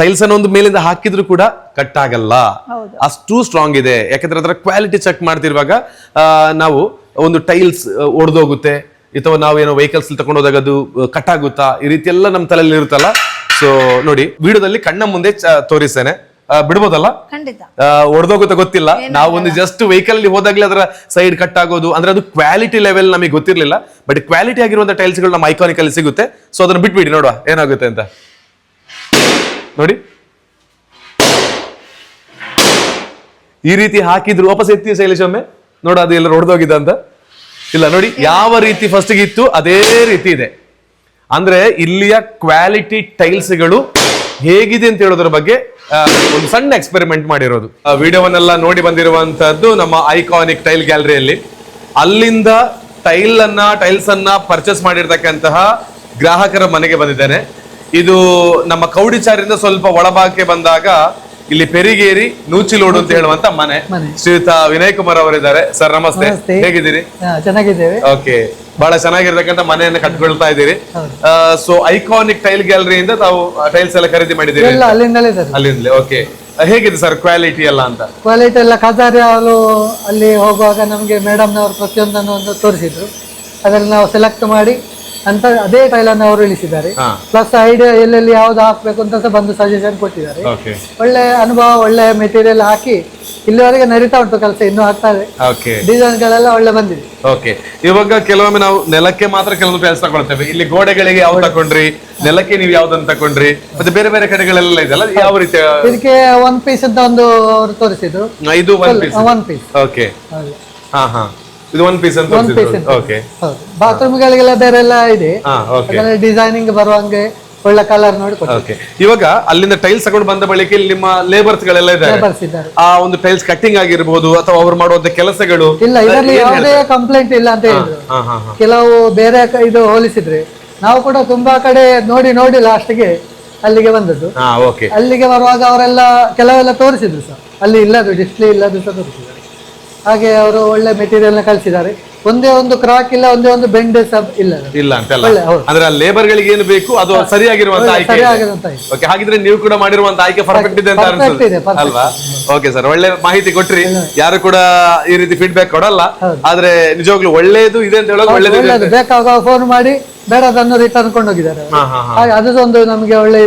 Tiles ಅನ್ನೋ ಒಂದು ಮೇಲಿಂದ ಹಾಕಿದ್ರು ಕೂಡ ಕಟ್ ಆಗಲ್ಲ. ಅಷ್ಟು ಸ್ಟ್ರಾಂಗ್ ಇದೆ. ಯಾಕಂದ್ರೆ ಅದರ ಕ್ವಾಲಿಟಿ ಚೆಕ್ ಮಾಡ್ತಿರುವಾಗ ನಾವು ಒಂದು ಟೈಲ್ಸ್ ಒಡೆದೋಗುತ್ತೆ. ಅಥವಾ ನಾವೇನೋ ವೆಹಿಕಲ್ಸ್ ತಗೊಂಡೋದಾಗ ಅದು ಕಟ್ ಆಗುತ್ತಾ? ಈ ರೀತಿ ಎಲ್ಲ ನಮ್ಮ ತಲೆಯಲ್ಲಿ ಇರುತ್ತಲ್ಲ? ಸೊ ನೋಡಿ ವಿಡಿಯೋದಲ್ಲಿ ಕಣ್ಣ ಮುಂದೆ ತೋರಿಸ್ತೇನೆ. ಬಿಡ್ಬೋದಲ್ಲ? ಒಡೆದೋಗುತ್ತೆ ಗೊತ್ತಿಲ್ಲ. ನಾವು ಒಂದು ಜಸ್ಟ್ ವೆಹಿಕಲ್ ಅಲ್ಲಿ ಹೋದಾಗ್ಲೇ ಅದರ ಸೈಡ್ ಕಟ್ ಆಗೋದು ಅಂದ್ರೆ ಅದು ಕ್ವಾಲಿಟಿ ಲೆವೆಲ್ ನಮಗೆ ಗೊತ್ತಿರಲಿಲ್ಲ. ಬಟ್ ಕ್ವಾಲಿಟಿ ಆಗಿರುವಂತ ಟೈಲ್ಸ್ಗಳು ನಮ್ಮ ಐಕಾನಿಕ್ ಅಲ್ಲಿ ಸಿಗುತ್ತೆ. ಸೊ ಅದನ್ನ ಬಿಟ್ಬಿಡಿ ನೋಡುವ ಏನಾಗುತ್ತೆ ಅಂತ. ಈ ರೀತಿ ಹಾಕಿದ್ರು, ವಾಪಸ್ ಎತ್ತಿ ಶೈಲೇಶ್ ಒಮ್ಮೆ? ನೋಡ, ಅದು ಎಲ್ಲ ಹೊಡೆದೋಗಿದೆ ಅಂತ. ಇಲ್ಲ, ನೋಡಿ, ಯಾವ ರೀತಿ ಫಸ್ಟ್ ಇತ್ತು, ಅದೇ ರೀತಿ ಇದೆ. ಅಂದ್ರೆ, ಇಲ್ಲಿಯ ಕ್ವಾಲಿಟಿ ಟೈಲ್ಸ್ಗಳು ಹೇಗಿದೆ ಅಂತ ಹೇಳೋದ್ರ ಬಗ್ಗೆ ಒಂದು ಸಣ್ಣ ಎಕ್ಸ್ಪೆರಿಮೆಂಟ್ ಮಾಡಿರೋದು. ವಿಡಿಯೋವನ್ನೆಲ್ಲ ನೋಡಿ ಬಂದಿರುವಂತದ್ದು ನಮ್ಮ ಐಕಾನಿಕ್ ಟೈಲ್ ಗ್ಯಾಲರಿಯಲ್ಲಿ ಅಲ್ಲಿಂದ ಟೈಲ್ ಅನ್ನ ಟೈಲ್ಸ್ ಅನ್ನ ಪರ್ಚೇಸ್ ಮಾಡಿರ್ತಕ್ಕಂತಹ ಗ್ರಾಹಕರ ಮನೆಗೆ ಬಂದಿದ್ದೇನೆ. ಇದು ನಮ್ಮ ಕೌಡಿಚಾರಿಂದ ಸ್ವಲ್ಪ ಒಳಭಾಗಕ್ಕೆ ಬಂದಾಗ ಇಲ್ಲಿ ಪೆರಿಗೇರಿ ನೂಚಿಲೋಡು ಅಂತ ಹೇಳುವಂತ ಮನೆ. ಶ್ರೀಯುತ ವಿನಯ್ ಕುಮಾರ್ ಅವರಿದ್ದಾರೆ. ಸರ್ ನಮಸ್ತೆ. ಹೇಗಿದ್ದೀರಿ? ಚೆನ್ನಾಗಿದ್ದೇವೆ. ಓಕೆ. ಬಹಳ ಚೆನ್ನಾಗಿರ್ತಕ್ಕಂಥ ಮನೆಯನ್ನು ಕಟ್ಕೊಳ್ತಾ ಇದ್ದೀರಿ. ಸೊ ಐಕಾನಿಕ್ ಟೈಲ್ ಗ್ಯಾಲರಿಯಿಂದ ತಾವು ಟೈಲ್ಸ್ ಎಲ್ಲ ಖರೀದಿ ಮಾಡಿದ್ದೀರಿ ಅಲ್ಲಿಂದಲೇ ಸರ್ ಅಲ್ಲಿಂದಲೇ ಓಕೆ. ಹೇಗಿದೆ ಸರ್ ಕ್ವಾಲಿಟಿ ಎಲ್ಲ ಅಂತ? ಕ್ವಾಲಿಟಿ ಎಲ್ಲ ಕದಾರಿ ಹಾಲು ಅಲ್ಲಿ ಹೋಗುವಾಗ ನಮಗೆ ಮೇಡಮ್ನವರು ಪ್ರತಿಯೊಂದನ್ನು ಒಂದು ತೋರಿಸಿದ್ರು. ಅದರಲ್ಲಿ ನಾವು ಸೆಲೆಕ್ಟ್ ಮಾಡಿ ಅಂತ ಅದೇ ಟೈಲರ್ ಅವರು ಇಳಿಸಿದ್ದಾರೆ ಪ್ಲಸ್ ಐಡಿಯಾ ಎಲ್ಲೆಲ್ಲಿ ಯಾವ್ದು ಹಾಕ್ಬೇಕು ಅಂತ ಸಹ ಬಂದು ಸಜೆಷನ್ ಕೊಟ್ಟಿದ್ದಾರೆ. ಒಳ್ಳೆ ಅನುಭವ ಒಳ್ಳೆ ಮೆಟೀರಿಯಲ್ ಹಾಕಿ ಇಲ್ಲಿವರೆಗೆ ನಡೀತಾ ಉಂಟು ಕೆಲಸ ಇನ್ನು ಹಾಕ್ತಾರೆ ಡಿಸೈನ್ ಡಿಸೈನ್ಗಳೆಲ್ಲ ಒಳ್ಳೆ ಬಂದಿದೆ. ಓಕೆ ಇವಾಗ ಕೆಲವೊಮ್ಮೆ ನಾವು ನೆಲಕ್ಕೆ ಮಾತ್ರ ಕೆಲವೊಂದು ಕೆಲಸ ತಗೊಳ್ತೇವೆ. ಇಲ್ಲಿ ಗೋಡೆಗಳಿಗೆ ಯಾವ್ದು ತಕೊಂಡ್ರಿ ನೆಲಕ್ಕೆ ನೀವು ಯಾವ್ದನ್ನ ತಕೊಂಡ್ರಿ ಮತ್ತೆ ಬೇರೆ ಬೇರೆ ಕಡೆಗಳೆಲ್ಲ ಇದೆಲ್ಲ ಯಾವ ರೀತಿ ಇದಕ್ಕೆ ಒನ್ ಪೀಸ್ ಅಂತ ಒಂದು ಅವರು ತೋರಿಸಿದ್ರು. ಇದು one piece one piece okay ಹಾ ಹಾ. ಇದು ಒನ್ ಪೀಸ್ ಅಂತ. ಓಕೆ ಹೌದು. ಬಾತ್ರೂಮ್ಗಳಿಗೆಲ್ಲ ಬೇರೆ ಎಲ್ಲ ಇದೆ. ಅದರಲ್ಲಿ ಡಿಸೈನಿಂಗ್ ಬರುವಂಗೆ ಒಳ್ಳೆ ಕಲರ್ ನೋಡಿ ಓಕೆ ಇವಾಗ ಅಲ್ಲಿಂದ ಟೈಲ್ಸ್ ತಗೊಂಡು ಬಂದ ಬಳಿಕ ಇಲ್ಲಿ ನಿಮ್ಮ ಲೇಬರ್ಸ್ ಗಳೆಲ್ಲ ಇದ್ದಾರೆ ಆ ಒಂದು ಟೈಲ್ಸ್ ಕಟ್ಟಿಂಗ್ ಆಗಿರ್ಬೋದು ಅಥವಾ ಅವರು ಮಾಡುವಂತ ಕೆಲಸಗಳು. ಇಲ್ಲ ಇದರಲ್ಲಿ ಯಾವುದೇ ಕಂಪ್ಲೇಂಟ್ ಇಲ್ಲ ಅಂತ ಹೇಳಿದ್ರು. ಹಾ ಹಾ ಹಾ. ಕೆಲವು ಬೇರೆ ಇದು ಹೋಲಿಸಿದ್ರೆ ನಾವು ಕೂಡ ತುಂಬಾ ಕಡೆ ನೋಡಿ ನೋಡಿ ಲಾಸ್ಟ್ಗೆ ಅಲ್ಲಿಗೆ ಬಂದದ್ದು. ಅಲ್ಲಿಗೆ ಬರುವಾಗ ಅವರೆಲ್ಲ ಕೆಲವೆಲ್ಲ ತೋರಿಸಿದ್ರು ಸರ್ ಅಲ್ಲಿ ಇಲ್ಲದು ಡಿಸ್ಪ್ಲೇ ಇಲ್ಲದು ಸಹ ತೋರಿಸಿದ್ದಾರೆ. ಹಾಗೆ ಅವರು ಒಳ್ಳೆ ಮೆಟೀರಿಯಲ್ನ ಕಳಿಸಿದ್ದಾರೆ. ಒಂದೇ ಒಂದು ಕ್ರಾಕ್ ಇಲ್ಲ ಒಂದೇ ಒಂದು ಬೆಂಡ್ ಸಬ್ ಇಲ್ಲ ಇಲ್ಲ ಅಂತೆಲ್ಲ ಹೌದು. ಅಂದ್ರೆ ಆ ಲೇಬರ್ ಗಳಿಗೆ ಏನು ಬೇಕು? ಅದು ಸರಿಯಾಗಿರುವಂತ ಆಯ್ಕೆ ಓಕೆ ಹಾಗಿದ್ರೆ ನೀವು ಕೂಡ ಮಾಡಿರುವಂತ ಆಯ್ಕೆ ಪರ್ಫೆಕ್ಟ್ ಇದೆ ಅಂತ ಅನ್ಸುತ್ತೆ. ಅಲ್ವಾ? ಓಕೆ ಸರ್ ಒಳ್ಳೆ ಮಾಹಿತಿ ಕೊಟ್ರಿ. ಯಾರು ಕೂಡ ಈ ರೀತಿ ಫೀಡ್ಬ್ಯಾಕ್ ಕೊಡಲ್ಲ. ಆದ್ರೆ ನಿಜವಾಗ್ಲೂ ಒಳ್ಳೇದು ಇದೆ ಅಂತ ಹೇಳೋದು ಒಳ್ಳೇದು. ಬೇಕಾಗ ಫೋನ್ ಮಾಡಿ ಬೇಡ ಅದನ್ನು ರಿಟರ್ನ್ ಕೊಂಡೋಗಿದ್ದಾರೆ ಹೋಗಿದ್ದಾರೆ ಹಾ ಹಾ ಹಾ. ಹಾಗೆ ಅದು ಸಹ ನಮಗೆ ಒಳ್ಳೆ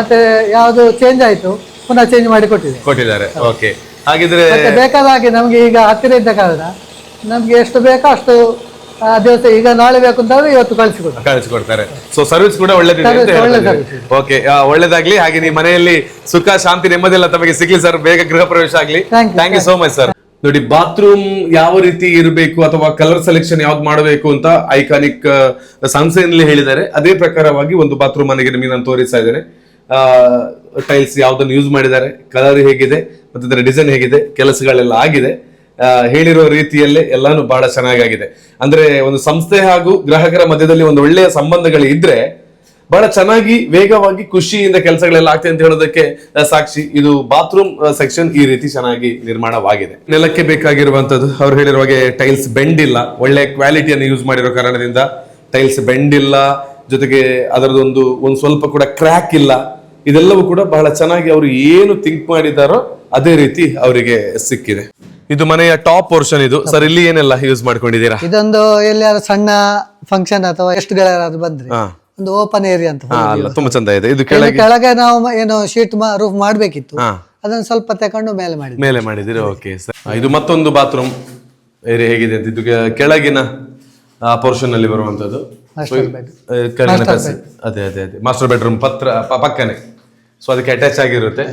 ಮತ್ತೆ ಯಾವುದು ಚೇಂಜ್ ಆಯ್ತು ಪುನಃ ಚೇಂಜ್ ಮಾಡಿ ಕೊಟ್ಟಿದೆ ಕೊಟ್ಟಿದ್ದಾರೆ. ಓಕೆ ಹಾಗಿದ್ರೆ ಮತ್ತೆ ಬೇಕಾದ ಹಾಗೆ ನಮಗೆ ಈಗ ಹತ್ತಿರ ಇದ್ದ ಕಾರಣ ನಮ್ಗೆ ಎಷ್ಟು ಬೇಕೋ ಅಷ್ಟು ಆ ದಿವಸ ಈಗ ನಾಳೆ ಬೇಕು ಅಂತ ಇವತ್ತು ಕಳಿಸಿಕೊಡ್ತಾರೆ ಕಳಿಸಿಕೊಡ್ತಾರೆ. ಸೊ ಸರ್ವಿಸ್ ಕೂಡ ಒಳ್ಳೆದಿದೆ ಓಕೆ ಒಳ್ಳೇದಾಗ್ಲಿ. ಹಾಗೆ ನಿಮ್ಮ ಮನೆಯಲ್ಲಿ ಸುಖ ಶಾಂತಿ ನೆಮ್ಮದಿ ಎಲ್ಲ ತಮಗೆ ಸಿಗ್ಲಿ ಸರ್ ಬೇಗ ಗೃಹ ಪ್ರವೇಶ ಆಗ್ಲಿ. Thank you so much sir ನೋಡಿ ಬಾತ್ರೂಮ್ ಯಾವ ರೀತಿ ಇರಬೇಕು ಅಥವಾ ಕಲರ್ ಸೆಲೆಕ್ಷನ್ ಯಾವ್ದು ಮಾಡಬೇಕು ಅಂತ ಐಕಾನಿಕ್ ಸಂಸ್ಥೆಯಲ್ಲಿ ಹೇಳಿದ್ದಾರೆ. ಅದೇ ಪ್ರಕಾರವಾಗಿ ಒಂದು ಬಾತ್ರೂಮ್ ಮನೆಗೆ ನಿಮಗೆ ನಾನು ತೋರಿಸ್ತಾ ಇದ್ದೇನೆ. ಟೈಲ್ಸ್ ಯಾವುದನ್ನು ಯೂಸ್ ಮಾಡಿದ್ದಾರೆ ಕಲರ್ ಹೇಗಿದೆ, ಮತ್ತು ಅದರ ಡಿಸೈನ್ ಹೇಗಿದೆ, ಕೆಲಸಗಳೆಲ್ಲ ಆಗಿದೆ. ಹೇಳಿರೋ ರೀತಿಯಲ್ಲೇ ಎಲ್ಲಾನು ಬಹಳ ಚೆನ್ನಾಗಾಗಿದೆ. ಅಂದ್ರೆ ಒಂದು ಸಂಸ್ಥೆ ಹಾಗೂ ಗ್ರಾಹಕರ ಮಧ್ಯದಲ್ಲಿ ಒಂದು ಒಳ್ಳೆಯ ಸಂಬಂಧಗಳು ಇದ್ರೆ ಬಹಳ ಚೆನ್ನಾಗಿ ವೇಗವಾಗಿ ಖುಷಿಯಿಂದ ಕೆಲಸಗಳೆಲ್ಲ ಆಗ್ತದೆ ಅಂತ ಹೇಳೋದಕ್ಕೆ ಸಾಕ್ಷಿ ಇದು ಬಾತ್ರೂಮ್ ಸೆಕ್ಷನ್ ಈ ರೀತಿ ಚೆನ್ನಾಗಿ ನಿರ್ಮಾಣವಾಗಿದೆ. ನೆಲಕ್ಕೆ ಬೇಕಾಗಿರುವಂತದ್ದು ಅವ್ರು ಹೇಳಿರೋ ಹಾಗೆ ಟೈಲ್ಸ್ ಬೆಂಡ್ ಇಲ್ಲ. ಒಳ್ಳೆ ಕ್ವಾಲಿಟಿಯನ್ನು ಯೂಸ್ ಮಾಡಿರೋ ಕಾರಣದಿಂದ ಟೈಲ್ಸ್ ಬೆಂಡ್ ಇಲ್ಲ. ಜೊತೆಗೆ ಅದರದೊಂದು, ಒಂದು ಸ್ವಲ್ಪ ಕೂಡ ಕ್ರ್ಯಾಕ್ ಇಲ್ಲ. ಇದೆಲ್ಲವೂ ಕೂಡ ಬಹಳ ಚೆನ್ನಾಗಿ ಅವರು ಏನು ಥಿಂಕ್ ಮಾಡಿದಾರೋ ಅದೇ ರೀತಿ ಅವರಿಗೆ ಸಿಕ್ಕಿದೆ. ಇದು ಮನೆಯ ಟಾಪ್ ಪೋರ್ಷನ್ ಇದು. ಸರ್ ಇಲ್ಲಿ ಏನೆಲ್ಲ ಯೂಸ್ ಮಾಡ್ಕೊಂಡಿದ್ದೀರಾ? ಇದೊಂದು ಎಲ್ಲಿಯಾರು ಸಣ್ಣ ಫಂಕ್ಷನ್ ಅಥವಾ ಎಷ್ಟು ಗಳಾದ್ರು ಬಂದ್ರೆ ಒಂದು ಓಪನ್ ಏರಿಯಾ ಅಂತ ತುಂಬಾ ಚಂದ ಇದೆ. ಇದು ಕೆಳಗೆ ಕೆಳಗೆ ನಾವು ಏನು ಶೀಟ್ ರೂಫ್ ಮಾಡ್ಬೇಕಿತ್ತು. ಅದನ್ನ ಸ್ವಲ್ಪ ತಕೊಂಡು ಮೇಲೆ ಮಾಡಿ ಮೇಲೆ ಮಾಡಿದಿರಿ ಓಕೆ ಸರ್ ಇದು ಮತ್ತೊಂದು ಬಾತ್ರೂಮ್ ಏರಿಯಾ ಹೇಗಿದೆ ಅಂತ. ಇದು ಕೆಳಗಿನ ಪೋರ್ಷನ್ ಅಲ್ಲಿ ಬರುವಂತದ್ದು ಅದೇ ಅದೇ ಅದೇ. ಮಾಸ್ಟರ್ ಬೆಡ್ರೂಮ್ ಪತ್ರ ಪಕ್ಕನೆ. ಸೊ ಅದಕ್ಕೆ ಅಟ್ಯಾಚ್ ಆಗಿರುತ್ತೆ.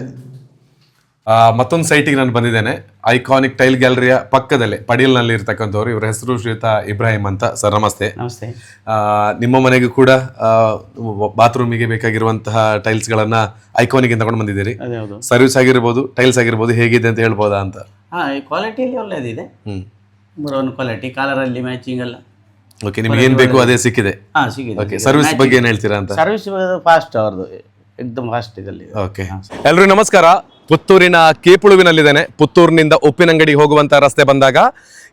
ಆ, ಮತ್ತೊಂದು ಸೈಟಿಗೆ ನಾನು ಬಂದಿದ್ದೇನೆ. ಐಕಾನಿಕ್ ಟೈಲ್ ಗ್ಯಾಲರಿಯ ಪಕ್ಕದಲ್ಲೇ ಪಡೀಲ್ನಲ್ಲಿ ಇರ್ತಕ್ಕಂಥವ್ರು. ಇವರ ಹೆಸರು ಶ್ರೀಯುತ ಇಬ್ರಾಹಿಂ ಅಂತ. ಸರ್ ನಮಸ್ತೆ. ನಮಸ್ತೆ. ಆ, ನಿಮ್ಮ ಮನೆಗೂ ಕೂಡ ಬಾತ್ರೂಮಿಗೆ ಬೇಕಾಗಿರುವಂತಹ ಟೈಲ್ಸ್ಗಳನ್ನ ಐಕಾನಿಕ್ ತಗೊಂಡು ಬಂದಿದ್ದೀರಿ. ಸರ್ವಿಸ್ ಆಗಿರ್ಬೋದು ಟೈಲ್ಸ್ ಆಗಿರ್ಬೋದು ಹೇಗಿದೆ ಅಂತ ಹೇಳ್ಬೋದಾ ಅಂತ? ಕ್ವಾಲಿಟಿ ಕ್ವಾಲಿಟಿಯಲ್ಲಿ ಬರೋನ್ ಕ್ವಾಲಿಟಿ ಕಾಲರಲ್ಲಿ ಮ್ಯಾಚಿಂಗ್ ಅಲ್ಲ ಓಕೆ ನಿಮ್ಗೆ ಏನ್ ಬೇಕು ಅದೇ ಸಿಕ್ಕಿದೆ. ಓಕೆ ಸರ್ವಿಸ್ ಬಗ್ಗೆ ಏನ್ ಹೇಳ್ತೀರಾ ಅಂತ? ಸರ್ವಿಸ್ ಫಾಸ್ಟ್ ಅವ್ರದ್ದು. ಎಕ್ದಮ್ ಫಾಸ್ಟ್ ಇದರಲ್ಲಿ. ಓಕೆ ಎಲ್ರಿಗೂ ನಮಸ್ಕಾರ. ಪುತ್ತೂರಿನ ಕೇಪುಳುವಿನಲ್ಲಿದ್ದೇನೆ ಪುತ್ತೂರಿನಿಂದ ಉಪ್ಪಿನಂಗಡಿಗೆ ಹೋಗುವಂತ ರಸ್ತೆ ಬಂದಾಗ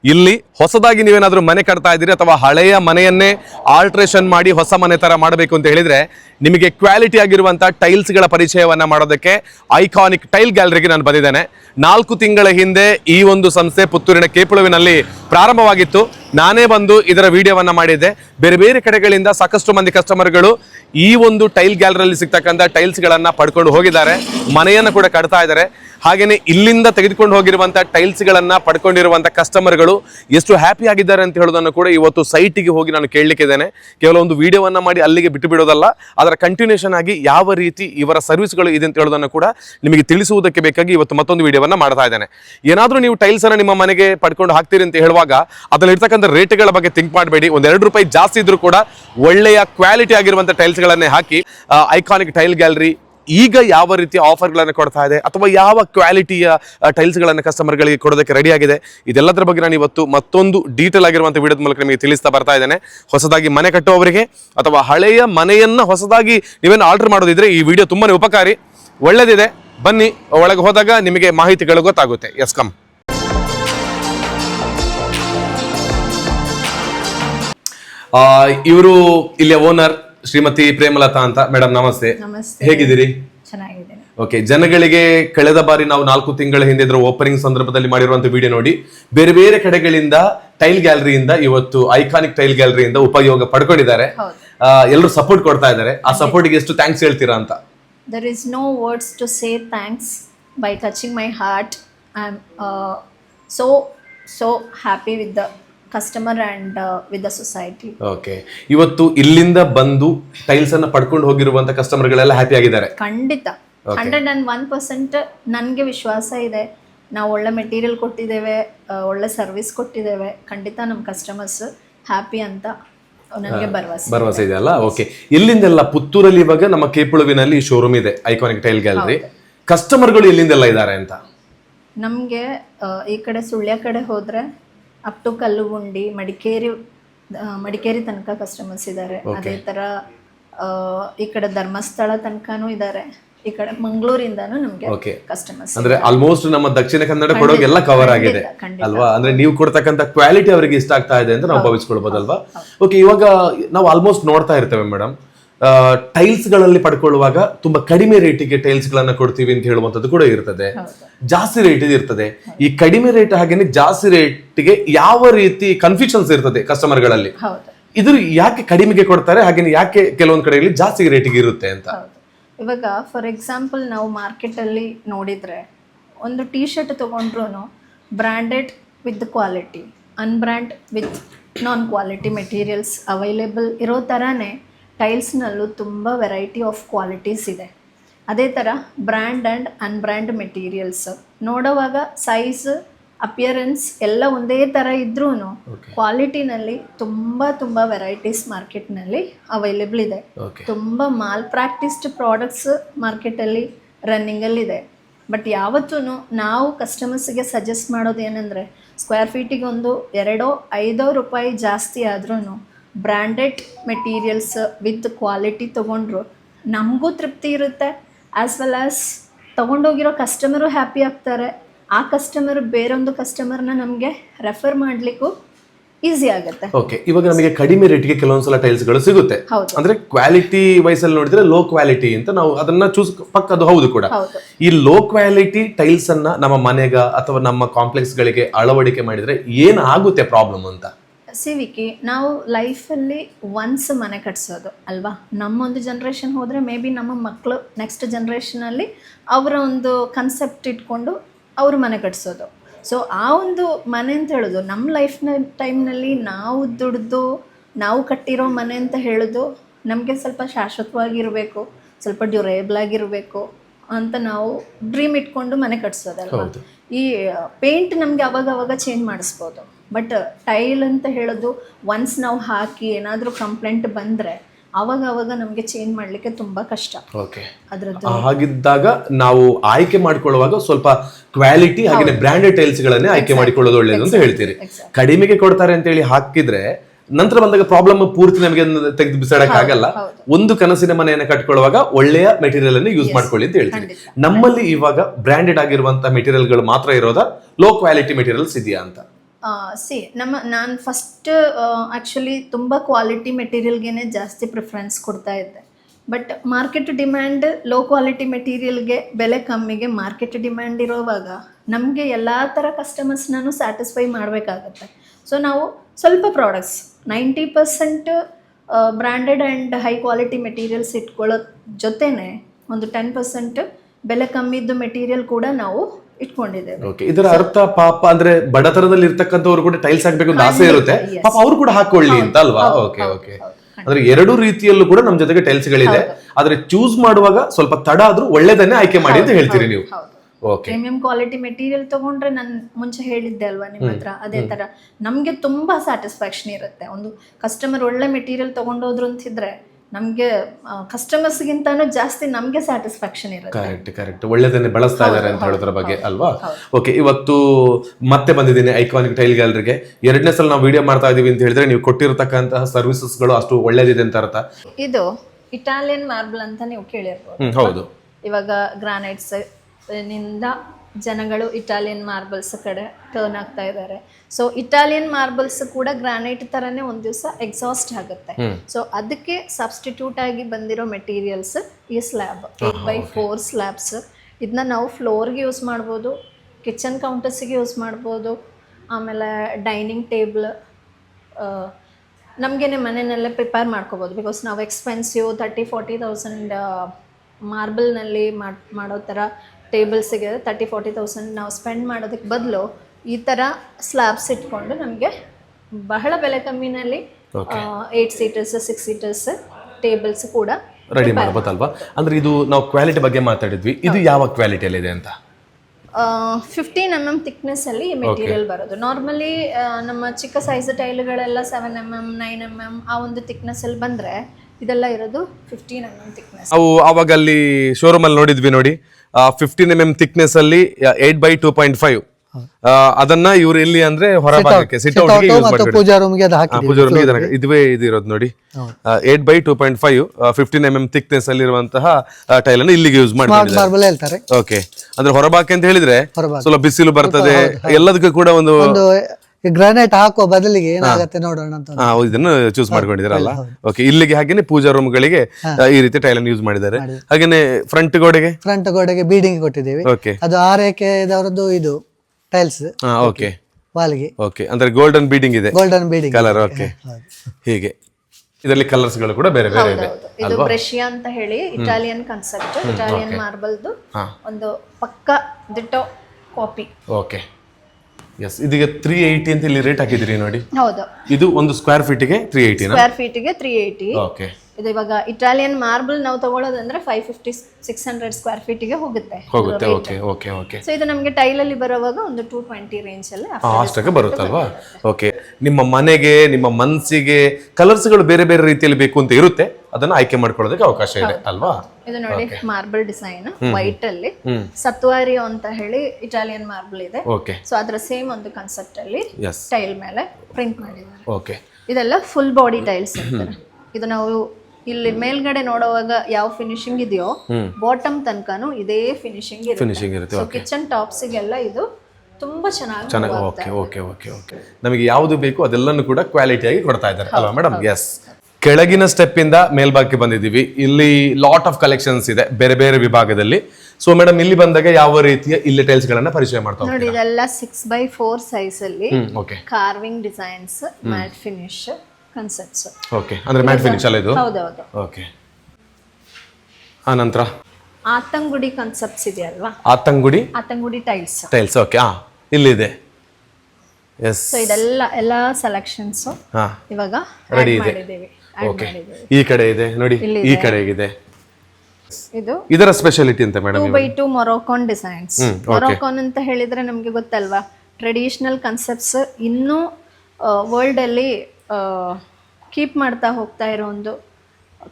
ಇಲ್ಲಿ ಹೊಸದಾಗಿ ನೀವೇನಾದರೂ ಮನೆ ಕಟ್ತಾ ಇದ್ದೀರಿ ಅಥವಾ ಹಳೆಯ ಮನೆಯನ್ನೇ ಆಲ್ಟ್ರೇಷನ್ ಮಾಡಿ ಹೊಸ ಮನೆ ಥರ ಮಾಡಬೇಕು ಅಂತ ಹೇಳಿದರೆ ನಿಮಗೆ ಕ್ವಾಲಿಟಿ ಆಗಿರುವಂಥ ಟೈಲ್ಸ್ಗಳ ಪರಿಚಯವನ್ನು ಮಾಡೋದಕ್ಕೆ ಐಕಾನಿಕ್ ಟೈಲ್ ಗ್ಯಾಲರಿಗೆ ನಾನು ಬಂದಿದ್ದೇನೆ. ನಾಲ್ಕು ತಿಂಗಳ ಹಿಂದೆ ಈ ಒಂದು ಸಂಸ್ಥೆ ಪುತ್ತೂರಿನ ಕೇಪುಳುವಿನಲ್ಲಿ ಪ್ರಾರಂಭವಾಗಿತ್ತು. ನಾನೇ ಬಂದು ಇದರ ವಿಡಿಯೋವನ್ನು ಮಾಡಿದ್ದೆ. ಬೇರೆ ಬೇರೆ ಕಡೆಗಳಿಂದ ಸಾಕಷ್ಟು ಮಂದಿ ಕಸ್ಟಮರ್ಗಳು ಈ ಒಂದು ಟೈಲ್ ಗ್ಯಾಲರಿಯಲ್ಲಿ ಸಿಗ್ತಕ್ಕಂಥ ಟೈಲ್ಸ್ಗಳನ್ನು ಪಡ್ಕೊಂಡು ಹೋಗಿದ್ದಾರೆ. ಮನೆಯನ್ನು ಕೂಡ ಕಟ್ತಾ ಇದ್ದಾರೆ. ಹಾಗೇನೆ ಇಲ್ಲಿಂದ ತೆಗೆದುಕೊಂಡು ಹೋಗಿರುವಂತಹ ಟೈಲ್ಸ್ ಗಳನ್ನ ಪಡ್ಕೊಂಡಿರುವಂತಹ ಕಸ್ಟಮರ್ಗಳು ಎಷ್ಟು ಹ್ಯಾಪಿ ಆಗಿದ್ದಾರೆ ಅಂತ ಹೇಳೋದನ್ನು ಕೂಡ ಇವತ್ತು ಸೈಟಿಗೆ ಹೋಗಿ ನಾನು ಕೇಳಲಿಕ್ಕಿದ್ದೇನೆ ಕೇವಲ ಒಂದು ವಿಡಿಯೋವನ್ನ ಮಾಡಿ ಅಲ್ಲಿಗೆ ಬಿಟ್ಟು ಬಿಡೋದಲ್ಲ, ಅದರ ಕಂಟಿನ್ಯೂಷನ್ ಆಗಿ ಯಾವ ರೀತಿ ಇವರ ಸರ್ವಿಸ್ಗಳು ಇದೆ ಅಂತ ಹೇಳೋದನ್ನು ಕೂಡ ನಿಮಗೆ ತಿಳಿಸುವುದಕ್ಕೆ ಬೇಕಾಗಿ ಇವತ್ತು ಮತ್ತೊಂದು ವಿಡಿಯೋವನ್ನ ಮಾಡ್ತಾ ಇದ್ದೇನೆ. ಏನಾದರೂ ನೀವು ಟೈಲ್ಸ್ ಅನ್ನ ನಿಮ್ಮ ಮನೆಗೆ ಪಡ್ಕೊಂಡು ಹಾಕ್ತೀರಿ ಅಂತ ಹೇಳುವಾಗ, ಅದರಲ್ಲಿರ್ತಕ್ಕಂಥ ರೇಟ್ಗಳ ಬಗ್ಗೆ ಥಿಂಕ್ ಮಾಡಬೇಡಿ. ಒಂದ್ ಎರಡು ರೂಪಾಯಿ ಜಾಸ್ತಿ ಇದ್ರೂ ಕೂಡ ಒಳ್ಳೆಯ ಕ್ವಾಲಿಟಿ ಆಗಿರುವಂತ ಟೈಲ್ಸ್ ಗಳನ್ನೇ ಹಾಕಿ ಐಕಾನಿಕ್ ಟೈಲ್ ಗ್ಯಾಲರಿ ಈಗ ಯಾವ ರೀತಿಯ ಆಫರ್ಗಳನ್ನು ಕೊಡ್ತಾ ಇದೆ ಅಥವಾ ಯಾವ ಕ್ವಾಲಿಟಿಯ ಟೈಲ್ಸ್ಗಳನ್ನು ಕಸ್ಟಮರ್ಗಳಿಗೆ ಕೊಡೋದಕ್ಕೆ ರೆಡಿ ಆಗಿದೆ, ಇದೆಲ್ಲದರ ಬಗ್ಗೆ ನಾನು ಇವತ್ತು ಮತ್ತೊಂದು ಡೀಟೇಲ್ ಆಗಿರುವಂಥ ವಿಡಿಯೋದ ಮೂಲಕ ನಿಮಗೆ ತಿಳಿಸ್ತಾ ಬರ್ತಾ ಇದ್ದೇನೆ. ಹೊಸದಾಗಿ ಮನೆ ಕಟ್ಟುವವರಿಗೆ ಅಥವಾ ಹಳೆಯ ಮನೆಯನ್ನ ಹೊಸದಾಗಿ ನೀವೇನು ಆರ್ಡರ್ ಮಾಡೋದಿದ್ರೆ ಈ ವಿಡಿಯೋ ತುಂಬಾನೇ ಉಪಕಾರಿ. ಒಳ್ಳೆದಿದೆ. ಬನ್ನಿ, ಒಳಗೆ ಹೋದಾಗ ನಿಮಗೆ ಮಾಹಿತಿಗಳು ಗೊತ್ತಾಗುತ್ತೆ. ಎಸ್ ಕಮ್ ಇವರು, ಇಲ್ಲಿಯ ಓನರ್ ಶ್ರೀಮತಿ ಪ್ರೇಮಲತಾ ಅಂತ. ಮೇಡಮ್ ನಮಸ್ತೆ. ನಮಸ್ತೆ. ಹೇಗಿದ್ದೀರಿ? ಚೆನ್ನಾಗಿದ್ದೇನೆ. ಓಕೆ ಜನಗಳಿಗೆ ಕಳೆದ ಬಾರಿ ನಾವು ನಾಲ್ಕು ತಿಂಗಳ ಹಿಂದೆ ಇದರ ಓಪನಿಂಗ್ ಸಂದರ್ಭದಲ್ಲಿ ಮಾಡಿರುವಂತ ವಿಡಿಯೋ ನೋಡಿ ಬೇರೆ ಬೇರೆ ಕಡೆಗಳಿಂದ ಟೈಲ್ ಗ್ಯಾಲರಿಯಿಂದ ಇವತ್ತು ಐಕಾನಿಕ್ ಟೈಲ್ ಗ್ಯಾಲರಿಯಿಂದ ಉಪಯೋಗ ಪಡ್ಕೊಂಡಿದ್ದಾರೆ. ಎಲ್ಲರೂ ಸಪೋರ್ಟ್ ಕೊಡ್ತಾ ಇದ್ದಾರೆ. ಆ ಸಪೋರ್ಟ್ಗೆ ಎಷ್ಟು ಥ್ಯಾಂಕ್ಸ್ ಹೇಳ್ತೀರಾ ಅಂತ? There is no words to say thanks by touching my heart I am so so happy with the customer and with the society okay ಇವತ್ತು ಇಲ್ಲಿಂದ ಬಂದು ಟೈಲ್ಸ್ ಅನ್ನ ಪಡ್ಕೊಂಡು ಹೋಗಿರುವಂತ ಕಸ್ಟಮರ್ಗಳೆಲ್ಲ ಹ್ಯಾಪಿ ಆಗಿದ್ದಾರೆ? ಖಂಡಿತ. ಹಂಡ್ರೆಡ್ ಅಂಡ್ ಒನ್ ಪರ್ಸೆಂಟ್ ನನಗೆ ವಿಶ್ವಾಸ ಇದೆ. ನಾವು ಒಳ್ಳೆ ಮೆಟೀರಿಯಲ್ ಕೊಟ್ಟಿದ್ದೇವೆ ಒಳ್ಳೆ ಸರ್ವಿಸ್ ಕೊಟ್ಟಿದ್ದೇವೆ. ಖಂಡಿತ ನಮ್ಮ ಕಸ್ಟಮರ್ಸ್ ಹ್ಯಾಪಿ ಅಂತ ನನಗೆ ಭರವಸೆ ಭರವಸೆ ಇದೆ. ಅಲ್ಲ ಓಕೆ ಎಲ್ಲಿಂದೆಲ್ಲ ಪುತ್ತೂರಲ್ಲಿ ಇವಾಗ ನಮ್ಮ ಕೇಪುಳುವಿನಲ್ಲಿ ಶೋರೂಮ್ ಇದೆ ಐಕಾನಿಕ್ ಟೈಲ್ ಗ್ಯಾಲರಿ ಕಸ್ಟಮರ್ಗಳು ಎಲ್ಲಿಂದೆಲ್ಲ ಇದ್ದಾರೆ ಅಂತ? ನಮಗೆ ಈ ಕಡೆ ಸುಳ್ಯ ಕಡೆ ಹೋದರೆ ಅಪ್ ಟು ಕಲ್ಲುಗುಂಡಿ ಮಡಿಕೇರಿ ಮಡಿಕೇರಿ ತನಕ ಕಸ್ಟಮರ್ಸ್ ಇದ್ದಾರೆ ಅದೇ ಥರ ಆ, ಈ ಕಡೆ ಧರ್ಮಸ್ಥಳ ತನಕನೂ ಇದ್ದಾರೆ ಈ ಕಡೆ ಮಂಗಳೂರಿಂದನೂ ನಮಗೆ ಓಕೆ ಕಸ್ಟಮರ್ಸ್ ಅಂದ್ರೆ ಆಲ್ಮೋಸ್ಟ್ ನಮ್ಮ ದಕ್ಷಿಣ ಕನ್ನಡ ಕೊಡೋಗೆಲ್ಲ ಕವರ್ ಆಗಿದೆ. ಅಲ್ವಾ? ಅಂದ್ರೆ ನೀವು ಕೊಡ್ತಕ್ಕಂತ ಕ್ವಾಲಿಟಿ ಅವರಿಗೆ ಇಷ್ಟ ಆಗ್ತಾ ಇದೆ ಅಂತ ನಾವು ಭಾವಿಸ್ಕೊಳ್ಬೋದಲ್ವಾ? ಓಕೆ ಇವಾಗ ನಾವು ಆಲ್ಮೋಸ್ಟ್ ನೋಡ್ತಾ ಇರ್ತೇವೆ ಮೇಡಮ್ ಟೈಲ್ಸ್ಗಳಲ್ಲಿ ಪಡ್ಕೊಳ್ಳುವಾಗ ತುಂಬಾ ಕಡಿಮೆ ರೇಟಿಗೆ ಟೈಲ್ಸ್ ಗಳನ್ನ ಕೊಡ್ತೀವಿ ಅಂತ ಹೇಳುವಂಥದ್ದು ಕೂಡ ಇರ್ತದೆ. ಜಾಸ್ತಿ ರೇಟ್ ಇರ್ತದೆ. ಈ ಕಡಿಮೆ ರೇಟ್ ಹಾಗೇನೆ ಜಾಸ್ತಿ ರೇಟ್ಗೆ ಯಾವ ರೀತಿ ಕನ್ಫ್ಯೂಷನ್ಸ್ ಇರ್ತದೆ ಕಸ್ಟಮರ್ಗಳಲ್ಲಿ. ಹೌದು. ಇದು ಯಾಕೆ ಕಡಿಮೆಗೆ ಕೊಡ್ತಾರೆ ಹಾಗೇನೆ ಯಾಕೆ ಕೆಲವೊಂದು ಕಡೆಯಲ್ಲಿ ಜಾಸ್ತಿ ರೇಟಿಗೆ ಇರುತ್ತೆ ಅಂತ. ಇವಾಗ ಫಾರ್ ಎಕ್ಸಾಂಪಲ್ ನಾವು ಮಾರ್ಕೆಟಲ್ಲಿ ನೋಡಿದರೆ ಒಂದು ಟೀ ಶರ್ಟ್ ತಗೊಂಡ್ರು branded with quality unbranded with non quality materials available ಇರೋ ಥರನೇ ಟೈಲ್ಸ್ನಲ್ಲೂ ತುಂಬ ವೆರೈಟಿ ಆಫ್ ಕ್ವಾಲಿಟೀಸ್ ಇದೆ. ಅದೇ ಥರ ಬ್ರ್ಯಾಂಡ್ ಆ್ಯಂಡ್ ಅನ್ಬ್ರ್ಯಾಂಡ್ ಮೆಟೀರಿಯಲ್ಸ್. ನೋಡೋವಾಗ ಸೈಜ್ ಅಪಿಯರೆನ್ಸ್ ಎಲ್ಲ ಒಂದೇ ಥರ ಇದ್ರೂ ಕ್ವಾಲಿಟಿನಲ್ಲಿ ತುಂಬ ತುಂಬ ವೆರೈಟೀಸ್ ಮಾರ್ಕೆಟ್ನಲ್ಲಿ ಅವೈಲೇಬಲ್ ಇದೆ. ತುಂಬ ಮಾಲ್ ಪ್ರಾಕ್ಟಿಸ್ಡ್ ಪ್ರಾಡಕ್ಟ್ಸ್ ಮಾರ್ಕೆಟಲ್ಲಿ ರನ್ನಿಂಗಲ್ಲಿದೆ. ಬಟ್ ಯಾವತ್ತೂ ನಾವು ಕಸ್ಟಮರ್ಸಿಗೆ ಸಜೆಸ್ಟ್ ಮಾಡೋದು ಏನಂದರೆ ಸ್ಕ್ವೇರ್ ಫೀಟಿಗೆ ಒಂದು ಎರಡೋ ಐದೋ ರೂಪಾಯಿ ಜಾಸ್ತಿ ಆದ್ರೂ ಬ್ರ್ಯಾಂಡೆಡ್ ಮೆಟೀರಿಯಲ್ಸ್ ವಿತ್ ಕ್ವಾಲಿಟಿ ತೊಗೊಂಡ್ರು ನಮಗೂ ತೃಪ್ತಿ ಇರುತ್ತೆ. ಆ್ಯಸ್ ವೆಲ್ ಆ್ಯಸ್ ತೊಗೊಂಡೋಗಿರೋ ಕಸ್ಟಮರು ಹ್ಯಾಪಿ ಆಗ್ತಾರೆ. ಆ ಕಸ್ಟಮರ್ ಬೇರೊಂದು ಕಸ್ಟಮರ್ನ ನಮಗೆ ರೆಫರ್ ಮಾಡಲಿಕ್ಕೂ ಈಸಿ ಆಗುತ್ತೆ. ಓಕೆ ಇವಾಗ ನಮಗೆ ಕಡಿಮೆ ರೇಟ್ಗೆ ಕೆಲವೊಂದ್ಸಲ ಟೈಲ್ಸ್ಗಳು ಸಿಗುತ್ತೆ. ಅಂದ್ರೆ ಕ್ವಾಲಿಟಿ ವೈಸ್ ಅಲ್ಲಿ ನೋಡಿದ್ರೆ ಲೋ ಕ್ವಾಲಿಟಿ ಅಂತ ನಾವು ಅದನ್ನ ಚೂಸ್ ಪಕ್ಕದು ಹೌದು ಕೂಡ. ಈ ಲೋ ಕ್ವಾಲಿಟಿ ಟೈಲ್ಸ್ ಅನ್ನ ನಮ್ಮ ಮನೆಗ ಅಥವಾ ನಮ್ಮ ಕಾಂಪ್ಲೆಕ್ಸ್ ಗಳಿಗೆ ಅಳವಡಿಕೆ ಮಾಡಿದ್ರೆ ಏನಾಗುತ್ತೆ ಪ್ರಾಬ್ಲಮ್ ಅಂತ? ಸಿ ವಿಕಿ ನಾವು ಲೈಫಲ್ಲಿ ಒನ್ಸ್ ಮನೆ ಕಟ್ಸೋದು ಅಲ್ವಾ? ನಮ್ಮೊಂದು ಜನ್ರೇಷನ್ ಹೋದರೆ ಮೇ ಬಿ ನಮ್ಮ ಮಕ್ಕಳು ನೆಕ್ಸ್ಟ್ ಜನ್ರೇಷನಲ್ಲಿ ಅವರ ಒಂದು ಕನ್ಸೆಪ್ಟ್ ಇಟ್ಕೊಂಡು ಅವ್ರ ಮನೆ ಕಟ್ಸೋದು. ಸೊ ಆ ಒಂದು ಮನೆ ಅಂತ ಹೇಳೋದು ನಮ್ಮ ಲೈಫ್ನ ಟೈಮ್ನಲ್ಲಿ ನಾವು ದುಡ್ದು ನಾವು ಕಟ್ಟಿರೋ ಮನೆ ಅಂತ ಹೇಳೋದು ನಮಗೆ ಸ್ವಲ್ಪ ಶಾಶ್ವತವಾಗಿರಬೇಕು ಸ್ವಲ್ಪ ಡ್ಯೂರೇಬಲ್ ಆಗಿರಬೇಕು ಅಂತ ನಾವು ಡ್ರೀಮ್ ಇಟ್ಕೊಂಡು ಮನೆ ಕಟ್ಸೋದಲ್ವಾ ಈ ಪೇಂಟ್ ನಮಗೆ ಅವಾಗ ಅವಾಗ ಚೇಂಜ್ ಮಾಡಿಸ್ಬೋದು. ಬಟ್ ಟೈಲ್ ಅಂತ ಹೇಳೋದು ಒನ್ಸ್ ನಾವು ಹಾಕಿ ಏನಾದರೂ ಕಂಪ್ಲೇಂಟ್ ಬಂದರೆ ಅವಾಗ ಅವಾಗ ನಮಗೆ ಚೇಂಜ್ ಮಾಡಲಿಕ್ಕೆ ತುಂಬ ಕಷ್ಟ. ಓಕೆ ಅದರದ್ದು ಹಾಗಿದ್ದಾಗ ನಾವು ಆಯ್ಕೆ ಮಾಡ್ಕೊಳ್ಳುವಾಗ ಸ್ವಲ್ಪ ಕ್ವಾಲಿಟಿ ಹಾಗೆ ಬ್ರಾಂಡೆಡ್ ಟೈಲ್ಸ್ ಗಳನ್ನೇ ಆಯ್ಕೆ ಮಾಡಿಕೊಳ್ಳೋದು ಒಳ್ಳೇದು ಅಂತ ಹೇಳ್ತೀರಿ. ಕಡಿಮೆಗೆ ಕೊಡ್ತಾರೆ ಅಂತ ಹೇಳಿ ಹಾಕಿದ್ರೆ ನಂತರ ಬಂದಾಗ ಪ್ರಾಬ್ಲಮ್ ಪೂರ್ತಿ ನಮಗೆ ತೆಗೆದು ಬಿಸಾಡಕ್ ಆಗಲ್ಲ ಒಂದು ಕನಸಿನ ಮನೆಯನ್ನು ಕಟ್ಕೊಳ್ಳುವಾಗ ಒಳ್ಳೆಯ ಮೆಟೀರಿಯಲ್ ಅನ್ನು ಯೂಸ್ ಮಾಡ್ಕೊಳ್ಳಿ ಅಂತ ಹೇಳ್ತೀವಿ ನಮ್ಮಲ್ಲಿ ಇವಾಗ ಬ್ರಾಂಡೆಡ್ ಆಗಿರುವಂತ ಮೆಟೀರಿಯಲ್ಗಳು ಮಾತ್ರ ಇರೋದ? ಲೋ ಕ್ವಾಲಿಟಿ ಮೆಟೀರಿಯಲ್ಸ್ ಇದೆಯಾ ಅಂತ? ಸಿ ನಮ್ಮ, ನಾನು ಫಸ್ಟ್ ಆ್ಯಕ್ಚುಲಿ ತುಂಬ ಕ್ವಾಲಿಟಿ ಮೆಟೀರಿಯಲ್ಗೆ ಜಾಸ್ತಿ ಪ್ರಿಫರೆನ್ಸ್ ಕೊಡ್ತಾ ಇದ್ದೆ. But market demand low quality ಮೆಟೀರಿಯಲ್ಗೆ ಬೆಲೆ ಕಮ್ಮಿಗೆ ಮಾರ್ಕೆಟ್ ಡಿಮ್ಯಾಂಡ್ ಇರೋವಾಗ ನಮಗೆ ಎಲ್ಲ ಥರ ಕಸ್ಟಮರ್ಸ್ನೂ ಸ್ಯಾಟಿಸ್ಫೈ ಮಾಡಬೇಕಾಗತ್ತೆ. ಸೊ ನಾವು ಸ್ವಲ್ಪ products ninety percent branded and high quality materials ಇಟ್ಕೊಳ್ಳೋ ಜೊತೆನೇ ಒಂದು ಟೆನ್ ಪರ್ಸೆಂಟ್ ಬೆಲೆ ಕಮ್ಮಿದ್ದು ಮೆಟೀರಿಯಲ್ ಕೂಡ ನಾವು ಇಟ್ಕೊಂಡಿದ್ದೇವೆ. ಓಕೆ ಇದರ ಅರ್ಥ ಪಾಪ ಅಂದ್ರೆ ಬಡತನದಲ್ಲಿ ಇರ್ತಕ್ಕಂಥವ್ರು ಕೂಡ ಟೈಲ್ಸ್ ಹಾಕ್ಬೇಕು ಅಂತ ಆಸೆ ಇರುತ್ತೆ. ಪಾಪ ಅವ್ರು ಕೂಡ ಹಾಕೊಳ್ಳಿ ಅಂತ ಅಲ್ವಾ? ಓಕೆ ಓಕೆ ಅಂದ್ರೆ ಎರಡು ರೀತಿಯಲ್ಲೂ ಕೂಡ ನಮ್ ಜೊತೆಗೆ ಟೈಲ್ಸ್ ಗಳಿದೆ. ಆದ್ರೆ ಚೂಸ್ ಮಾಡುವಾಗ ಸ್ವಲ್ಪ ತಡ ಆದ್ರೂ ಒಳ್ಳೇದನ್ನೇ ಆಯ್ಕೆ ಮಾಡಿ ಅಂತ ಹೇಳ್ತೀರಿ ನೀವು. ಪ್ರೀಮಿಯಂ ಕ್ವಾಲಿಟಿ ಮೆಟೀರಿಯಲ್ ತಗೊಂಡ್ರೆ ನಾನು ಮುಂಚೆ ಹೇಳಿದ್ದೆ ಅಲ್ವಾ ನಿಮ್ಮ ಹತ್ರ? ಅದೇ ತರ. ನಮ್ಗೆ ತುಂಬಾ ಸ್ಯಾಟಿಸ್ಫ್ಯಾಕ್ಷನ್ ಇರುತ್ತೆ. ಒಂದು ಕಸ್ಟಮರ್ ಒಳ್ಳೆ ಮೆಟೀರಿಯಲ್ ತಗೊಂಡೋದ್ರು ಅಂತಿದ್ರೆ ನಮಗೆ ಕಸ್ಟಮರ್ಸ್ಗಿಂತನೂ ಜಾಸ್ತಿ ನಮಗೆ ಸ್ಯಾಟಿಸ್ಫ್ಯಾಕ್ಷನ್ ಇರುತ್ತೆ. ಕರೆಕ್ಟ್ ಕರೆಕ್ಟ್ ಒಳ್ಳೆದನ್ನೇ ಬಳಸ್ತಾ ಇದ್ದಾರೆ ಅಂತ ಹೇಳೋದ್ರ ಬಗ್ಗೆ ಅಲ್ವಾ? ಓಕೆ ಇವತ್ತು ಮತ್ತೆ ಬಂದಿದ್ದೀನಿ ಐಕಾನಿಕ್ ಟೈಲ್ ಗ್ಯಾಲರಿಗೆ ಎರಡನೇ ಸಲ ನಾವು ವಿಡಿಯೋ ಮಾಡ್ತಾ ಇದೀವಿ ಅಂತ ಹೇಳಿದ್ರೆ ನೀವು ಕೊಟ್ಟಿರತಕ್ಕಂತಹ ಸರ್ವಿಸಸ್ಗಳು ಅಷ್ಟು ಒಳ್ಳೇದಿದೆ ಅಂತ ಅರ್ಥ. ಇದು ಇಟಾಲಿಯನ್ ಮಾರ್ಬಲ್ ಅಂತ ನೀವು ಕೇಳಿರ್ಬೋದು. ಹೌದು. ಇವಾಗ ಗ್ರಾನೈಟ್ಸ್ನಿಂದ ಜನಗಳು ಇಟಾಲಿಯನ್ ಮಾರ್ಬಲ್ಸ್ ಕಡೆ ಟರ್ನ್ ಆಗ್ತಾ ಇದ್ದಾರೆ ಸೊ ಇಟಾಲಿಯನ್ ಮಾರ್ಬಲ್ಸ್ ಕೂಡ ಗ್ರಾನೈಟ್ ಥರನೇ ಒಂದು ದಿವಸ ಎಕ್ಸಾಸ್ಟ್ ಆಗುತ್ತೆ. ಸೊ ಅದಕ್ಕೆ ಸಬ್ಸ್ಟಿಟ್ಯೂಟ್ ಆಗಿ ಬಂದಿರೋ ಮೆಟೀರಿಯಲ್ಸ್ ಈ slab eight by four slabs ಇದನ್ನ ನಾವು ಫ್ಲೋರ್ಗೆ ಯೂಸ್ ಮಾಡ್ಬೋದು ಕಿಚನ್ ಕೌಂಟರ್ಸಿಗೆ ಯೂಸ್ ಮಾಡ್ಬೋದು ಆಮೇಲೆ ಡೈನಿಂಗ್ ಟೇಬಲ್ ನಮಗೇನೆ ಮನೆಯಲ್ಲೇ ಪ್ರಿಪೇರ್ ಮಾಡ್ಕೋಬೋದು. ಬಿಕಾಸ್ ನಾವು ಎಕ್ಸ್ಪೆನ್ಸಿವ್ ತರ್ಟಿ ಫಾರ್ಟಿ ತೌಸಂಡ್ ಮಾರ್ಬಲ್ನಲ್ಲಿ ಮಾಡೋ ಥರ ಟೇಬಲ್ಸಿಗೆ ತರ್ಟಿ ಫೋರ್ಟಿ ತೌಸಂಡ್ ನಾವು ಸ್ಪೆಂಡ್ ಮಾಡೋದಕ್ಕೆ ಬದಲು ಈ ಥರ ಸ್ಲ್ಯಾಬ್ಸ್ ಇಟ್ಕೊಂಡು ನಮಗೆ ಬಹಳ ಬೆಲೆ ಕಮ್ಮಿನಲ್ಲಿ eight seaters six seaters tables ಕೂಡ ರೆಡಿ ಮಾಡ್ಬೋದಲ್ವಾ ಅಂದ್ರೆ ಇದು ನಾವು ಕ್ವಾಲಿಟಿ ಬಗ್ಗೆ ಮಾತಾಡಿದ್ವಿ. ಇದು ಯಾವ ಕ್ವಾಲಿಟಿಯಲ್ಲಿ ಇದೆ ಅಂತ? ಫಿಫ್ಟೀನ್ ಎಂ ಎಂ ಥಿಕ್ನೆಸ್ಸಲ್ಲಿ ಮೆಟೀರಿಯಲ್ ಬರೋದು. ನಾರ್ಮಲಿ ನಮ್ಮ ಚಿಕ್ಕ size ಟೈಲ್ಗಳೆಲ್ಲ seven m m nine m m ಆ ಒಂದು thickness-ಅಲ್ಲಿ ಬಂದ್ರೆ ಇದೆಲ್ಲ ಇರೋದು ಫಿಫ್ಟೀನ್ ಎಂ ಎಂ ಥಿಕ್ನೆಸ್ ಅವು ಅವಾಗ ಅಲ್ಲಿ ಶೋರೂಮ್ ಅಲ್ಲಿ ನೋಡಿದ್ವಿ ನೋಡಿ. ಫಿಫ್ಟೀನ್ ಎಂ ಎಂ ಥಿಕ್ನೆಸ್ ಅಲ್ಲಿ eight by two point five ಅದನ್ನ ಇವ್ರು ಇಲ್ಲಿ ಅಂದ್ರೆ ಸಿಟ್ ಮಾಡ್ತಾರೆ ಪೂಜಾ ರೂಮ್ಗೆ ಪೂಜಾ room ಗೆ ಇದನ್ನ- ಇದುವೇ ಇದಿರೋದು ಇರೋದು ನೋಡಿ. Eight by two point five fifteen m m thickness ಅಲ್ಲಿರುವಂತಹ ಟೈಲ್ ಅನ್ನು ಇಲ್ಲಿಗೆ ಯೂಸ್ ಮಾಡಿ ಮಾರ್ಬಲ್ ಹೇಳ್ತಾರೆ. ಓಕೆ ಅಂದ್ರೆ ಹೊರಭಾಗಕ್ಕೆ ಅಂತ ಹೇಳಿದ್ರೆ. ಸ್ವಲ್ಪ ಬಿಸಿಲು ಬರ್ತದೆ ಎಲ್ಲದಕ್ಕೂ ಕೂಡ ಒಂದು ಗ್ರಾನೈಟ್ ಹಾಕುವ ಬದಲಿಗೆ ಏನಾಗುತ್ತೆ ನೋಡೋಣ ಅಂತ ಆ, ಇದನ್ನು ಚೂಸ್ ಮಾಡ್ಕೊಂಡಿದ್ರಲ್ಲ ಓಕೆ ಇಲ್ಲಿಗೆ ಹಾಗೇನೆ ಪೂಜಾ ರೂಮ್ ಗಳಿಗೆ ಈ ರೀತಿ ಟೈಲ್ ಅನ್ನು ಯೂಸ್ ಮಾಡಿದ್ದಾರೆ. ಹಾಗೇನೆ ಫ್ರಂಟ್ ಗೋಡೆಗೆ? ಫ್ರಂಟ್ ಗೋಡೆಗೆ ಬೀಡಿಂಗ್ ಕೊಟ್ಟಿದ್ದೀವಿ. ಓಕೆ ಅದು ಆರೈಕೆದವರದ್ದು ಇದು ಟೈಲ್ಸ್ ಹಾ ಓಕೆ ವಾಲ್ಗೆ. ಓಕೆ ಅಂದ್ರೆ ಗೋಲ್ಡನ್ ಬೀಡಿಂಗ್ ಇದೆ. ಗೋಲ್ಡನ್ ಬೀಡಿಂಗ್ ಕಲರ್ ಓಕೆ ಹೀಗೆ. ಇದರಲ್ಲಿ ಕಲರ್ಸ್ಗಳು ಕೂಡ ಬೇರೆ ಬೇರೆ ಇದೆ ಇದು ಬ್ರೆಷಿಯಾ ಅಂತ ಹೇಳಿ ಇಟಾಲಿಯನ್ ಕನ್ಸೆಪ್ಟ್ ಇಟಾಲಿಯನ್ ಮಾರ್ಬಲ್ದು ಒಂದು ಪಕ್ಕ ದಿಟ್ಟೋ ಕಾಪಿ ಓಕೆ ಎಸ್ ಇದೀಗ ತ್ರೀ ಏಯ್ಟಿ ಅಂತ ಇಲ್ಲಿ ರೇಟ್ ಹಾಕಿದ್ರಿ ನೋಡಿ. ಹೌದು. ಇದು ಒಂದು ಸ್ಕ್ವೇರ್ ಫೀಟಿಗೆ ತ್ರೀ ಏಯ್ಟಿ ಸ್ಕ್ವೇರ್ ಫೀಟಿಗೆ ತ್ರೀ ಏಯ್ಟಿ ಓಕೆ ಇದು ಇವಾಗ ಇಟಾಲಿಯನ್ ಮಾರ್ಬಲ್ ನಾವು ತಗೊಳ್ಳೋದಂದ್ರೆ five fifty six hundred square ಫೀಟಿಗೆ ಹೋಗುತ್ತೆ. ಹೋಗುತ್ತೆ ಓಕೆ ಓಕೆ ಓಕೆ ಸೊ ಇದು ನಮಗೆ ಟೈಲಲ್ಲಿ ಬರುವಾಗ ಒಂದು ಟೂ ಟ್ವೆಂಟಿ ರೇಂಜ್ ಅಲ್ಲಿ ಅಷ್ಟಕ್ಕೆ ಬರುತ್ತಲ್ವಾ? ಓಕೆ ನಿಮ್ಮ ಮನೆಗೆ ನಿಮ್ಮ ಮನಸ್ಸಿಗೆ ಕಲರ್ಸ್ಗಳು ಬೇರೆ ಬೇರೆ ರೀತಿಯಲ್ಲಿ ಬೇಕು ಅಂತ ಇರುತ್ತೆ. ಅದನ್ನ ಆಯ್ಕೆ ಮಾಡ್ಕೊಳ್ಳೋದಕ್ಕೆ ಅವಕಾಶ ಇದೆ ಅಲ್ವಾ? ಇದು ನೋಡಿ ಮಾರ್ಬಲ್ ಡಿಸೈನ್ ವೈಟ್ ಅಲ್ಲಿ ಸತ್ವಾರಿಯೋ ಅಂತ ಹೇಳಿ ಇಟಾಲಿಯನ್ ಮಾರ್ಬಲ್ ಇದೆ. ಓಕೆ ಸೊ ಅದರ ಸೇಮ್ ಒಂದು ಕನ್ಸೆಪ್ಟ್ ಅಲ್ಲಿ ಟೈಲ್ ಮೇಲೆ ಪ್ರಿಂಟ್ ಮಾಡಿದ್ದಾರೆ. ಓಕೆ ಇದೆಲ್ಲ ಫುಲ್ ಬಾಡಿ ಟೈಲ್ಸ್ ಇದು ನಾವು ಇಲ್ಲಿ ಮೇಲ್ಗಡೆ ನೋಡುವಾಗ ಯಾವ ಫಿನಿಶಿಂಗ್ ಇದೆಯೋ ಬಾಟಮ್ ತನಕನು ಇದೇ ಫಿನಿಶಿಂಗ್ ಫಿನಿಶಿಂಗ್ ಇರುತ್ತೆ ಕಿಚನ್ ಟಾಪ್ಸಿಗೆಲ್ಲ ಇದು ತುಂಬಾ ಚೆನ್ನಾಗಿ ಚೆನ್ನಾಗಿ ಓಕೆ ಓಕೆ ಓಕೆ ಓಕೆ ನಮಗೆ ಯಾವುದು ಬೇಕು ಅದೆಲ್ಲನೂ ಕೂಡ ಕ್ವಾಲಿಟಿಯಾಗಿ ಕೊಡ್ತಾ ಇದ್ದಾರೆ ಅಲ್ವಾ ಮೇಡಮ್ ಎಸ್ ಕೆಳಗಿನ ಸ್ಟೆಪ್ ಇಂದ ಮೇಲ್ಭಾಗಕ್ಕೆ ಬಂದಿದ್ದೀವಿ. ಇಲ್ಲಿ ಲಾಟ್ ಆಫ್ ಕಲೆಕ್ಷನ್ಸ್ ಇದೆ ಬೇರೆ ಬೇರೆ ವಿಭಾಗದಲ್ಲಿ. ಸೊ ಮೇಡಮ್ ಇಲ್ಲಿ ಬಂದಾಗ ಯಾವ ರೀತಿಯ ಇಲ್ಲಿ ಟೈಲ್ಸ್ ಗಳನ್ನ ಪರಿಚಯ ಮಾಡ್ತಾ ನೋಡಿ ಇದೆಲ್ಲ ಸಿಕ್ಸ್ ಬೈ ಫೋರ್ ಸೈಜ್ ಅಲ್ಲಿ carving designs matt finish concepts okay ಅಂದ್ರೆ ಮ್ಯಾಟ್ ಫಿನಿಶ್ ಅಲ್ಲ ಇದು? ಹೌದೌದು. ಓಕೆ ಆ ನಂತರ ಆತಂಗುಡಿ ಕನ್ಸೆಪ್ಟ್ಸ್ ಇದೆಯಲ್ವಾ? ಆತಂಗುಡಿ? ಆತಂಗುಡಿ ಟೈಲ್ಸ್ ಟೈಲ್ಸ್ ಓಕೆ ಆ ಇಲ್ಲಿದೆ. ಎಸ್ ಸೊ ಇದೆಲ್ಲ ಎಲ್ಲ ಸೆಲೆಕ್ಷನ್ಸ್ ಹಾ. ಇವಾಗ ರೆಡಿ ಇದೆ. ಮಾಡಿದ್ದೀವಿ. ಓಕೆ ಈ ಕಡೆ ಇದೆ. ನೋಡಿ ಈ ಕಡೆ ಇದೆ ಇದು ಇದರ ಸ್ಪೆಷಾಲಿಟಿ ಅಂತ madam two by two Moroccan designs Moroccan ಅಂತ ಹೇಳಿದ್ರೆ ನಮಗೆ ಗೊತ್ತಲ್ವಾ? ಟ್ರೆಡಿಷನಲ್ ಕನ್ಸೆಪ್ಟ್ಸ್ ಇನ್ನೂ ವರ್ಲ್ಡ್ ಅಲ್ಲಿ ಕೀಪ್ ಮಾಡ್ತಾ ಹೋಗ್ತಾ ಇರೋ ಒಂದು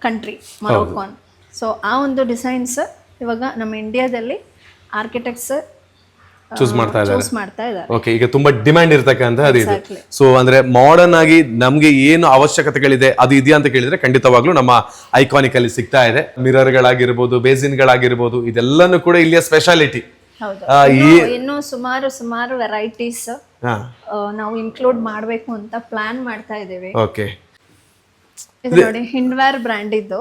ಕಂಟ್ರಿ ಮರೊಕೋನ್ ಸೊ ಆ ಒಂದು ಡಿಸೈನ್ಸ್ ಇವಾಗ ನಮ್ಮ ಇಂಡಿಯಾದಲ್ಲಿ ಆರ್ಕಿಟೆಕ್ಟ್ಸ್ ಚೂಸ್ ಮಾಡ್ತಾ ಇದ್ದಾರೆ. ಓಕೆ ಈಗ ತುಂಬಾ ಡಿಮ್ಯಾಂಡ್ ಇರತಕ್ಕಂತ ಅದು ಇದು. ಸೊ ಅಂದ್ರೆ ಮಾಡರ್ನ್ ಆಗಿ ನಮ್ಗೆ ಏನು ಅವಶ್ಯಕತೆಗಳಿದೆ ಅದು ಇದೆಯಾ ಅಂತ ಕೇಳಿದ್ರೆ ಖಂಡಿತವಾಗ್ಲೂ ನಮ್ಮ ಐಕಾನಿಕ್ ಅಲ್ಲಿ ಸಿಗ್ತಾ ಇದೆ. ಮಿರರ್ ಗಳಾಗಿರ್ಬೋದು ಬೇಸಿನ್ ಗಳಾಗಿರ್ಬೋದು ಇದೆಲ್ಲನೂ ಕೂಡ ಇಲ್ಲಿಯ ಸ್ಪೆಷಾಲಿಟಿ ಇನ್ನು- ಇನ್ನು ಸುಮಾರು ಸುಮಾರು ವೆರೈಟೀಸ್ ನಾವು ಇನ್ಕ್ಲೂಡ್ ಮಾಡಬೇಕು ಅಂತ ಪ್ಲಾನ್ ಮಾಡ್ತಾ ಇದ್ದೇವೆ. ಓಕೆ ಇದು ನೋಡಿ ಹಿಂಡ್ವೇರ್ ಬ್ರ್ಯಾಂಡ್ ಇದ್ದು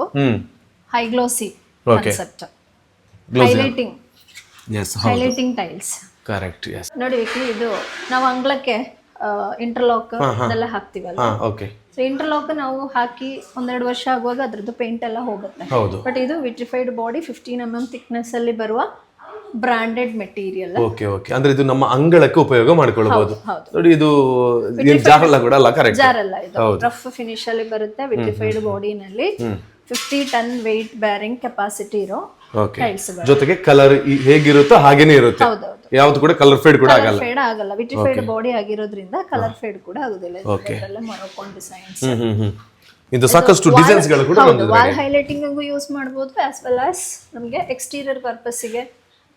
high glossy. Concept highlighting yes highlighting tiles correct yes ನೋಡಿ ಇದು ನಾವು ಅಂಗ್ಳಕ್ಕೆ ಇಂಟರ್ಲಾಕ್ ಅದೆಲ್ಲ ಹಾಕ್ತಿವಲ್ಲ? ಓಕೆ ಸೊ ಇಂಟರ್ಲಾಕ್ ನಾವು ಹಾಕಿ ಒಂದೆರಡು ವರ್ಷ ಆಗುವಾಗ ಅದ್ರದ್ದು ಪೇಂಟ್ ಎಲ್ಲ ಹೋಗುತ್ತೆ. ಬಟ್ ಇದು vitrified body fifteen m m thickness ಅಲ್ಲಿ ಬರುವ ಬ್ರಾಂಡೆಡ್ ಮೆಟೀರಿಯಲ್ ಓಕೆ ಓಕೆ ಅಂದ್ರೆ ಇದು ನಮ್ಮ ಅಂಗಳಕ್ಕೆ ಉಪಯೋಗ ಮಾಡ್ಕೊಳ್ಬಹುದು ನೋಡಿ ಇದು ಜಾರಲ್ಲ ಕೂಡ ಅಲ್ಲ ಕರೆಕ್ಟ್ ಜಾರಲ್ಲ ಇದು. ರಫ್ ಫಿನಿಶ್ ಅಲ್ಲಿ ಬರುತ್ತೆ vitrified ಬಾಡಿನಲ್ಲಿ fifty ton weight bearing capacity ಇರೋ ಓಕೆ ಟೈಲ್ಸ್ ಜೊತೆಗೆ ಕಲರ್ ಹೇಗಿರುತ್ತೋ ಹಾಗೇನೆ ಇರುತ್ತೆ. ಹೌದು ಯಾವ್ದು ಕೂಡ ಕಲರ್ ಫೇಡ್ ಕೂಡ ಆಗಲ್ಲ. ಫೇಡ್ ಆಗಲ್ಲ. ವಿಟ್ರಿಫೈಡ್ ಬಾಡಿ ಆಗಿರೋದ್ರಿಂದ ಕಲರ್ ಫೇಡ್ ಕೂಡ ಆಗುದಿಲ್ಲ. Okay. ಮೊರೊಕೋನ್ ಡಿಸೈನ್ಸ್ ಇದು ಸಾಕಷ್ಟು ಡಿಸೈನ್ಸ್ಗಳು ಕೂಡ ಬಂದಿದೆ ವಾಲ್ ಹೈಲೈಟಿಂಗ್ ಯೂಸ್ ಮಾಡಬಹುದು ಆಸ್ ವೆಲ್ ಆಸ್ ನಮಗೆ ಎಕ್ಸ್ಟೀರಿಯರ್ ಪರ್ಪಸ್ಸಿಗೆ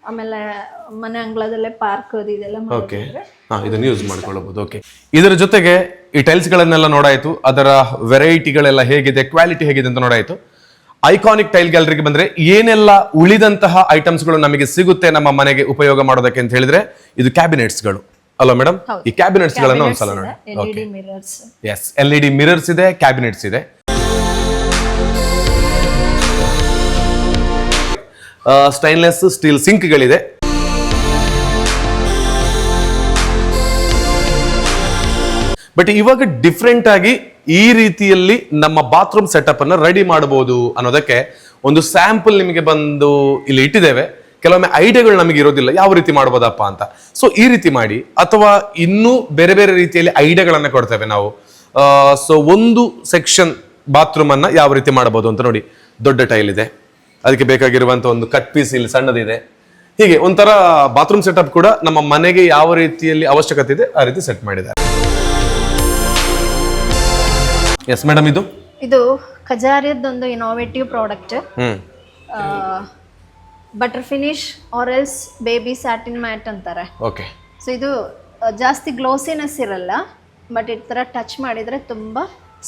ಆಮೇಲೆ ಮನೆ ಅಂಗಳದಲ್ಲೇ ಪಾರ್ಕ್ ಅದು ಇದೆಲ್ಲ ಓಕೆ ಮಾಡಿದ್ರೆ ಹಾ ಇದನ್ನು ಯೂಸ್ ಮಾಡ್ಕೊಳ್ಳಬಹುದು ಓಕೆ ಇದರ ಜೊತೆಗೆ ಈ ಟೈಲ್ಸ್ ಗಳನ್ನೆಲ್ಲ ನೋಡಾಯ್ತು. ಅದರ ವೆರೈಟಿಗಳೆಲ್ಲ ಹೇಗಿದೆ ಕ್ವಾಲಿಟಿ ಹೇಗಿದೆ ಅಂತ ನೋಡಾಯ್ತು. ಐಕಾನಿಕ್ ಟೈಲ್ ಗ್ಯಾಲರಿಗೆ ಬಂದ್ರೆ ಏನೆಲ್ಲ ಉಳಿದಂತಹ ಐಟಮ್ಸ್ಗಳು ನಮಗೆ ಸಿಗುತ್ತೆ ನಮ್ಮ ಮನೆಗೆ ಉಪಯೋಗ ಮಾಡೋದಕ್ಕೆ ಅಂತ ಹೇಳಿದ್ರೆ ಇದು ಕ್ಯಾಬಿನೆಟ್ಸ್ಗಳು. ಅಲ್ಲ ಮೇಡಮ್ ಈ ಕ್ಯಾಬಿನೆಟ್ಸ್ ಗಳನ್ನ ಒಂದ್ಸಲ ನೋಡಿ. L E L D mirrors ಇದೆ ಕ್ಯಾಬಿನೆಟ್ಸ್ ಇದೆ. ಸ್ಟೈನ್ಲೆಸ್ ಸ್ಟೀಲ್ ಸಿಂಕ್ಗಳಿದೆ ಬಟ್ ಇವಾಗ ಡಿಫ್ರೆಂಟ್ ಆಗಿ ಈ ರೀತಿಯಲ್ಲಿ ನಮ್ಮ ಬಾತ್ರೂಮ್ ಸೆಟಪ್ ಅನ್ನು ರೆಡಿ ಮಾಡಬಹುದು ಅನ್ನೋದಕ್ಕೆ ಒಂದು ಸ್ಯಾಂಪಲ್ ನಿಮಗೆ ಬಂದು ಇಲ್ಲಿ ಇಟ್ಟಿದ್ದೇವೆ. ಕೆಲವೊಮ್ಮೆ ಐಡಿಯಾಗಳು ನಮಗೆ ಇರೋದಿಲ್ಲ, ಯಾವ ರೀತಿ ಮಾಡ್ಬೋದಪ್ಪ ಅಂತ. ಸೊ ಈ ರೀತಿ ಮಾಡಿ, ಅಥವಾ ಇನ್ನೂ ಬೇರೆ ಬೇರೆ ರೀತಿಯಲ್ಲಿ ಐಡಿಯಾಗಳನ್ನು ಕೊಡ್ತೇವೆ ನಾವು. ಸೊ ಒಂದು ಸೆಕ್ಷನ್ ಬಾತ್ರೂಮ್ ಅನ್ನ ಯಾವ ರೀತಿ ಮಾಡಬಹುದು ಅಂತ ನೋಡಿ. ದೊಡ್ಡ ಟೈಲ್ ಇದೆ. ಅದಕ್ಕೆ ಬೇಕಾಗಿರುವಂತ ಒಂದು ಕಟ್ ಪೀಸ್ ಇಲ್ಲಿ ಸಣ್ಣದಿದೆ. ಹೀಗೆ ಒಂಥರ ಬಾತ್ರೂಮ್ ಸೆಟಪ್ ಕೂಡ ನಮ್ಮ ಮನೆಗೆ ಯಾವ ರೀತಿಯಲ್ಲಿ ಅವಶ್ಯಕತೆ ಇದೆ ಆ ರೀತಿ ಸೆಟ್ ಮಾಡಿದ್ದಾರೆ. ಎಸ್ ಮೇಡಮ್ ಇದು? ಇದು ಖಜಾರಿಯದೊಂದು innovative product butter finish or or else baby satin matt ಅಂತಾರೆ. ಓಕೆ ಸೊ ಇದು ಜಾಸ್ತಿ ಗ್ಲೋಸಿನೆಸ್ ಇರಲ್ಲ ಬಟ್ ಈ ಥರ ಟಚ್ ಮಾಡಿದ್ರೆ ತುಂಬ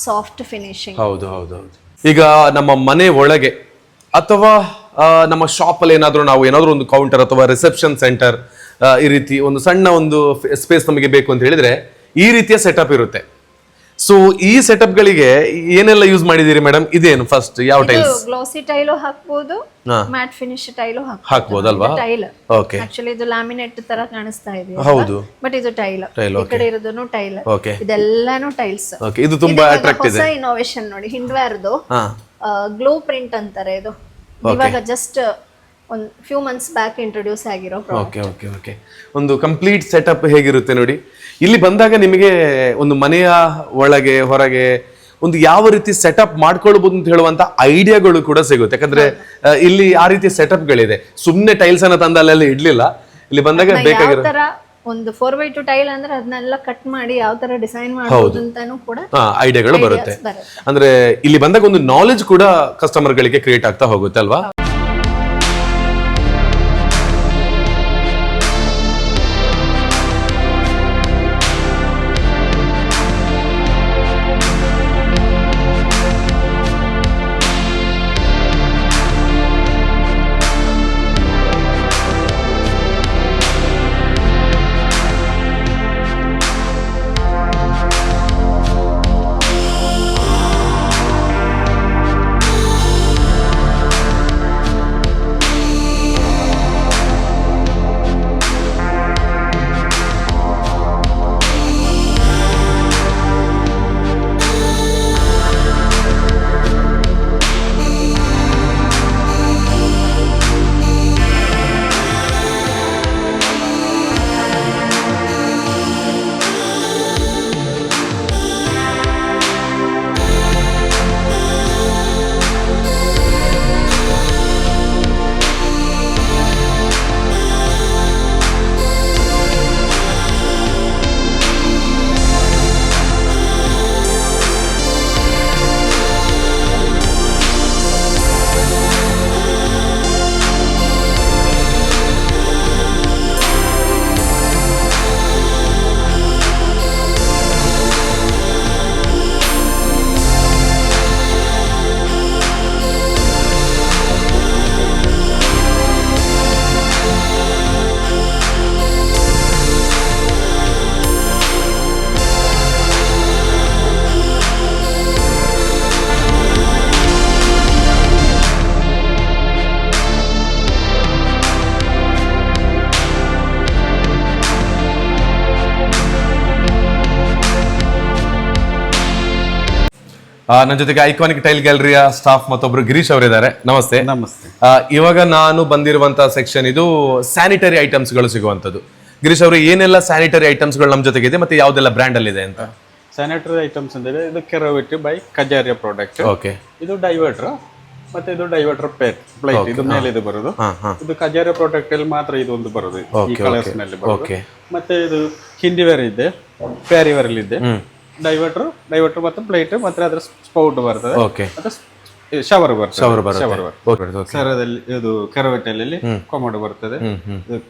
ಸಾಫ್ಟ್ ಫಿನಿಶಿಂಗ್ ಹೌದು ಹೌದು ಹೌದು. ಈಗ ನಮ್ಮ ಮನೆ ಒಳಗೆ ಅಥವಾ ನಮ್ಮ ಶಾಪಲ್ಲಿ ಏನಾದರೂ ನಾವು ಏನಾದರೂ ಒಂದು ಕೌಂಟರ್ ಅಥವಾ ರಿಸೆಪ್ಷನ್ ಸೆಂಟರ್ ಈ ರೀತಿ ಒಂದು ಸಣ್ಣ ಒಂದು ಸ್ಪೇಸ್ ನಮಗೆ ಬೇಕು ಅಂತ ಹೇಳಿದ್ರೆ ಈ ರೀತಿಯ ಸೆಟಪ್ ಇರುತ್ತೆ. ಸೊ ಈ ಸೆಟಪ್ಗಳಿಗೆ ಏನೆಲ್ಲ ಯೂಸ್ ಮಾಡಿದ್ದೀರಿ ಮೇಡಮ್ ಇದೇನು ಫಸ್ಟ್ ಯಾವ ಟೈಲ್ಸ್ ಗ್ಲೋಸಿ ಟೈಲ್ ಹಾಕ್ಬೋದು ಮ್ಯಾಟ್ ಫಿನಿಶ್ ಟೈಲ್ ಟೈಲು ಹಾಕ್ಬೋದಲ್ವಾ? ಟೈಲ್ ಓಕೆ ಆಕ್ಚುಲಿ ಇದು ಲ್ಯಾಮಿನೇಟ್ ತರ ಕಾಣಿಸ್ತಾ ಇದೆ ಹೌದು. ಬಟ್ ಇದು ಟೈಲ್ ಟೈಲ್ ಈ ಕಡೆ ಇರೋದನ್ನು ಟೈಲ್ ಓಕೆ ಇದೆಲ್ಲಾನು ಟೈಲ್ಸ್ ಓಕೆ ಇದು ತುಂಬಾ ಅಟ್ರಾಕ್ಟ್ ಇದೆ ಹೊಸ ಇನೋವೇಷನ್ ನೋಡಿ ಹಿಂಡ್ವೇರ್ದು ಹಾ. ಗ್ಲೋ ಪ್ರಿಂಟ್ ಅಂತಾರೆ ಇದು. ಇವಾಗ ಜಸ್ಟ್ ಒಂದು ಫ್ಯೂ ಮಂತ್ಸ್ ಬ್ಯಾಕ್ ಇಂಟ್ರೊಡ್ಯೂಸ್ ಆಗಿರೋ. ಓಕೆ ಓಕೆ ಓಕೆ ಒಂದು ಕಂಪ್ಲೀಟ್ ಸೆಟಪ್ ಹೇಗಿರುತ್ತೆ ನೋಡಿ. ಇಲ್ಲಿ ಬಂದಾಗ ನಿಮಗೆ ಒಂದು ಮನೆಯ ಒಳಗೆ ಹೊರಗೆ ಒಂದು ಯಾವ ರೀತಿ ಸೆಟಪ್ ಮಾಡ್ಕೊಳ್ಬಹುದು ಅಂತ ಹೇಳುವಂತ ಐಡಿಯಾಗಳು ಕೂಡ ಸಿಗುತ್ತೆ. ಯಾಕಂದ್ರೆ ಇಲ್ಲಿ ಆ ರೀತಿ ಸೆಟಪ್ಗಳಿದೆ ಸುಮ್ಮನೆ ಟೈಲ್ಸ್ ಅನ್ನ ತಂದ ಅಲ್ಲೆಲ್ಲ ಇಡ್ಲಿಲ್ಲ. ಇಲ್ಲಿ ಬಂದಾಗ ಬೇಕಾಗಿರೋ ಒಂದು ಫೋರ್ ಬೈ ಟು ಟೈಲ್ ಅಂದ್ರೆ ಅದನ್ನೆಲ್ಲ ಕಟ್ ಮಾಡಿ ಯಾವ ತರ ಡಿಸೈನ್ ಮಾಡಬಹುದು ಅಂತಾನು ಕೂಡ ಐಡಿಯಾಗಳು ಬರುತ್ತೆ. ಬರುತ್ತೆ. ಅಂದ್ರೆ ಇಲ್ಲಿ ಬಂದಾಗ ಒಂದು ನಾಲೆಜ್ ಕೂಡ ಕಸ್ಟಮರ್ ಗಳಿಗೆ ಕ್ರಿಯೇಟ್ ಆಗ್ತಾ ಹೋಗುತ್ತೆ ಅಲ್ವಾ? ನನ್ನ ಜೊತೆಗೆ ಐಕಾನಿಕ್ ಟೈಲ್ ಗ್ಯಾಲರಿಯ ಸ್ಟಾಫ್ ಮತ್ತೊಬ್ರು ಗಿರೀಶ್ ಅವರಿದ್ದಾರೆ. ನಮಸ್ತೆ. ನಮಸ್ತೆ. ಆ, ಇವಾಗ ನಾನು ಬಂದಿರುವಂತಹ ಸೆಕ್ಷನ್ ಇದು ಸ್ಯಾನಿಟರಿ ಐಟಮ್ಸ್ಗಳು ಸಿಗುವಂತದ್ದು ಗಿರೀಶ್ ಅವರು ಏನೆಲ್ಲ ಸ್ಯಾನಿಟರಿ ಐಟಮ್ಸ್ಗಳು ನಮ್ಮ ಜೊತೆಗೆ ಇದೆ ಮತ್ತೆ ಯಾವುದೆಲ್ಲ ಬ್ರ್ಯಾಂಡ್ ಅಲ್ಲಿ ಇದೆ ಅಂತ? ಸ್ಯಾನಿಟರಿ ಐಟಮ್ಸ್ ಅಂದರೆ ಇದು Kerovit by Kajaria product okay ಇದು ಡೈವರ್ಟರ್ ಮತ್ತೆ ಇದು ಡೈವರ್ಟರ್ ಪ್ಲೇಟ್ ಪ್ಲೇಟ್ ಇದು ಮೇಲೆ ಇದು ಬರೋದು. ಇದು ಕಜಾರಿಯ ಪ್ರಾಡಕ್ಟ್ ಅಲ್ಲಿ ಮಾತ್ರ ಇದು ಒಂದು ಬರೋದು. ಈ ಕಲರ್ಸ್ನಲ್ಲಿ ಬರುದು. ಮತ್ತೆ ಇದು ಹಿಂದಿವೇರ್ ಇದೆ ಪ್ಯಾರಿವೇರ್ ಅಲ್ಲಿ ಇದೆ. ಡೈವರ್ಟರ್ ಡೈವರ್ಟರ್ ಮತ್ತೆ ಪ್ಲೇಟ್ ಮತ್ತೆ ಅದರ ಸ್ಪೌಟ್ ಬರ್ತದೆ. ಓಕೆ ಶವರ್ ಬರ್ತದೆ. ಶವರ್ ಬರ್ತದೆ. ಸರದಲ್ಲಿ ಇದು ಕರವಟಲ್ಲಿ ಕೊಮೋಡ್ ಬರ್ತದೆ.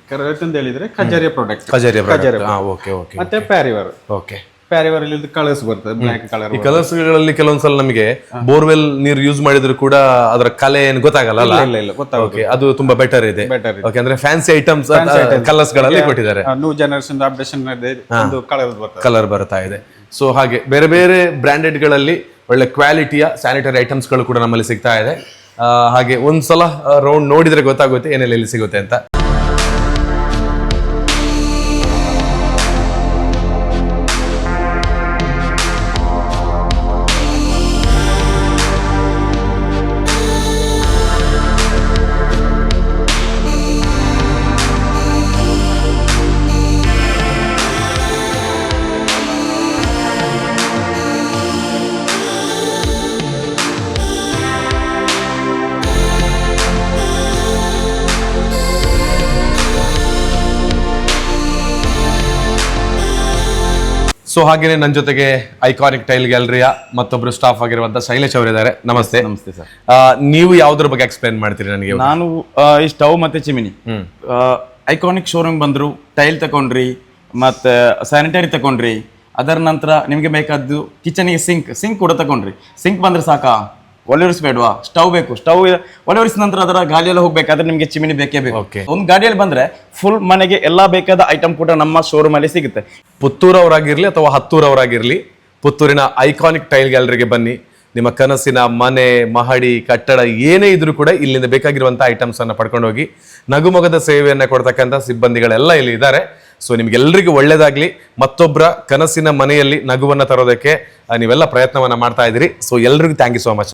ಕೆರವೆಟ್ ಅಂತ ಹೇಳಿದ್ರೆ ಕಜಾರಿಯ ಪ್ರಾಡಕ್ಟ್ ಕಜರಿಯಾ ಪ್ರಾಡಕ್ಟ್ ಹಾ ಓಕೆ ಓಕೆ ಮತ್ತೆ ಪ್ಯಾರಿವರ್ ಓಕೆ ಪ್ಯಾರಿವರ್ ಕಲರ್ಸ್ ಬರ್ತದೆ ಬ್ಲ್ಯಾಕ್ ಕಲರ್ ಈ ಕಲರ್ಸ್ಗಳಲ್ಲಿ ಕೆಲವೊಂದ್ಸಲ ನಮಗೆ ಬೋರ್ವೆಲ್ ನೀರು ಯೂಸ್ ಮಾಡಿದ್ರು ಕೂಡ ಅದರ ಕಲೆ ಏನು ಗೊತ್ತಾಗಲ್ಲ ಅಲ್ಲ? ಇಲ್ಲ ಇಲ್ಲ ಗೊತ್ತಾಗುತ್ತೆ ಅದು ತುಂಬಾ ಬೆಟರ್ ಇದೆ. ಓಕೆ ಅಂದ್ರೆ ಫ್ಯಾನ್ಸಿ ಐಟಮ್ಸ್ ಕಲರ್ಸ್ಗಳಲ್ಲಿ ಕೊಟ್ಟಿದ್ದಾರೆ. ನ್ಯೂ ಜನರೇಷನ್ ಅಪ್ಡೇಷನ್ ಒಂದು ಕಲರ್ ಬರ್ತದೆ. ಕಲರ್ ಬರ್ತಾ ಇದೆ. ಸೊ ಹಾಗೆ ಬೇರೆ ಬೇರೆ ಬ್ರ್ಯಾಂಡೆಡ್ಗಳಲ್ಲಿ ಒಳ್ಳೆ ಕ್ವಾಲಿಟಿಯ ಸ್ಯಾನಿಟರಿ ಐಟಮ್ಸ್ಗಳು ಕೂಡ ನಮ್ಮಲ್ಲಿ ಸಿಗ್ತಾ ಇದೆ. ಹಾಗೆ ಹಾಗೆ ಒಂದ್ಸಲ ರೌಂಡ್ ನೋಡಿದ್ರೆ ಗೊತ್ತಾಗುತ್ತೆ ಏನೆಲ್ಲ ಇಲ್ಲಿ ಸಿಗುತ್ತೆ ಅಂತ. ಸೊ ಹಾಗೇನೆ ನನ್ನ ಜೊತೆಗೆ ಐಕಾನಿಕ್ ಟೈಲ್ ಗ್ಯಾಲರಿಯ ಮತ್ತೊಬ್ರು ಸ್ಟಾಫ್ ಆಗಿರುವಂತ ಶೈಲೇಶ್ ಅವರಿದ್ದಾರೆ ನಮಸ್ತೆ. ನಮಸ್ತೆ ಸರ್ ನೀವು ಯಾವ್ದ್ರ ಬಗ್ಗೆ ಎಕ್ಸ್ಪ್ಲೈನ್ ಮಾಡ್ತೀರಿ ನನಗೆ ನಾನು ಆ, ಈ ಸ್ಟವ್ ಮತ್ತೆ ಚಿಮಿನಿ ಐಕಾನಿಕ್ ಶೋರೂಮ್ ಬಂದ್ರು ಟೈಲ್ ತಕೊಂಡ್ರಿ ಮತ್ತೆ ಸ್ಯಾನಿಟರಿ ತಕೊಂಡ್ರಿ ಅದರ ನಂತರ ನಿಮಗೆ ಬೇಕಾದ್ದು ಕಿಚನಿಗೆ ಸಿಂಕ್ ಸಿಂಕ್ ಕೂಡ ತಕೊಂಡ್ರಿ. ಸಿಂಕ್ ಬಂದ್ರೆ ಸಾಕಾ? ಒಲೆ ಬೇಡವಾ ಸ್ಟವ್ ಬೇಕು ಸ್ಟವ್ ಒಲೆ ಉರಿಸಿದ ನಂತರ ಅದರ ಗಾಳಿಯೆಲ್ಲ ಹೋಗ್ಬೇಕಾದ್ರೆ ನಿಮಗೆ ಚಿಮಿನಿ ಬೇಕೇ ಬೇಕು. ಒಂದು ಗಾಡಿಯಲ್ಲಿ ಬಂದ್ರೆ ಫುಲ್ ಮನೆಗೆ ಎಲ್ಲಾ ಬೇಕಾದ ಐಟಮ್ ಕೂಡ ನಮ್ಮ ಶೋರೂಮ್ ಅಲ್ಲಿ ಸಿಗುತ್ತೆ. ಪುತ್ತೂರವರಾಗಿರ್ಲಿ ಅಥವಾ ಹತ್ತೂರವರಾಗಿರ್ಲಿ ಪುತ್ತೂರಿನ ಐಕಾನಿಕ್ ಟೈಲ್ ಗ್ಯಾಲರಿಗೆ ಬನ್ನಿ. ನಿಮ್ಮ ಕನಸಿನ ಮನೆ ಮಹಡಿ ಕಟ್ಟಡ ಏನೇ ಇದ್ರೂ ಕೂಡ ಇಲ್ಲಿಂದ ಬೇಕಾಗಿರುವಂತಹ ಐಟಮ್ಸ್ ಅನ್ನ ಪಡ್ಕೊಂಡು ಹೋಗಿ ನಗುಮೊಗದ ಸೇವೆಯನ್ನ ಕೊಡ್ತಕ್ಕಂಥ ಸಿಬ್ಬಂದಿಗಳೆಲ್ಲ ಇಲ್ಲಿ ಇದ್ದಾರೆ. ಸೊ ನಿಮ್ಗೆಲ್ರಿಗೂ ಒಳ್ಳೇದಾಗ್ಲಿ. ಮತ್ತೊಬ್ಬರ ಕನಸಿನ ಮನೆಯಲ್ಲಿ ನಗುವನ್ನ ತರೋದಕ್ಕೆ ನೀವೆಲ್ಲ ಪ್ರಯತ್ನವನ್ನ ಮಾಡ್ತಾ ಇದ್ದೀರಿ. ಸೊ ಎಲ್ರಿಗೂ ಥ್ಯಾಂಕ್ ಯು ಸೋ ಮಚ್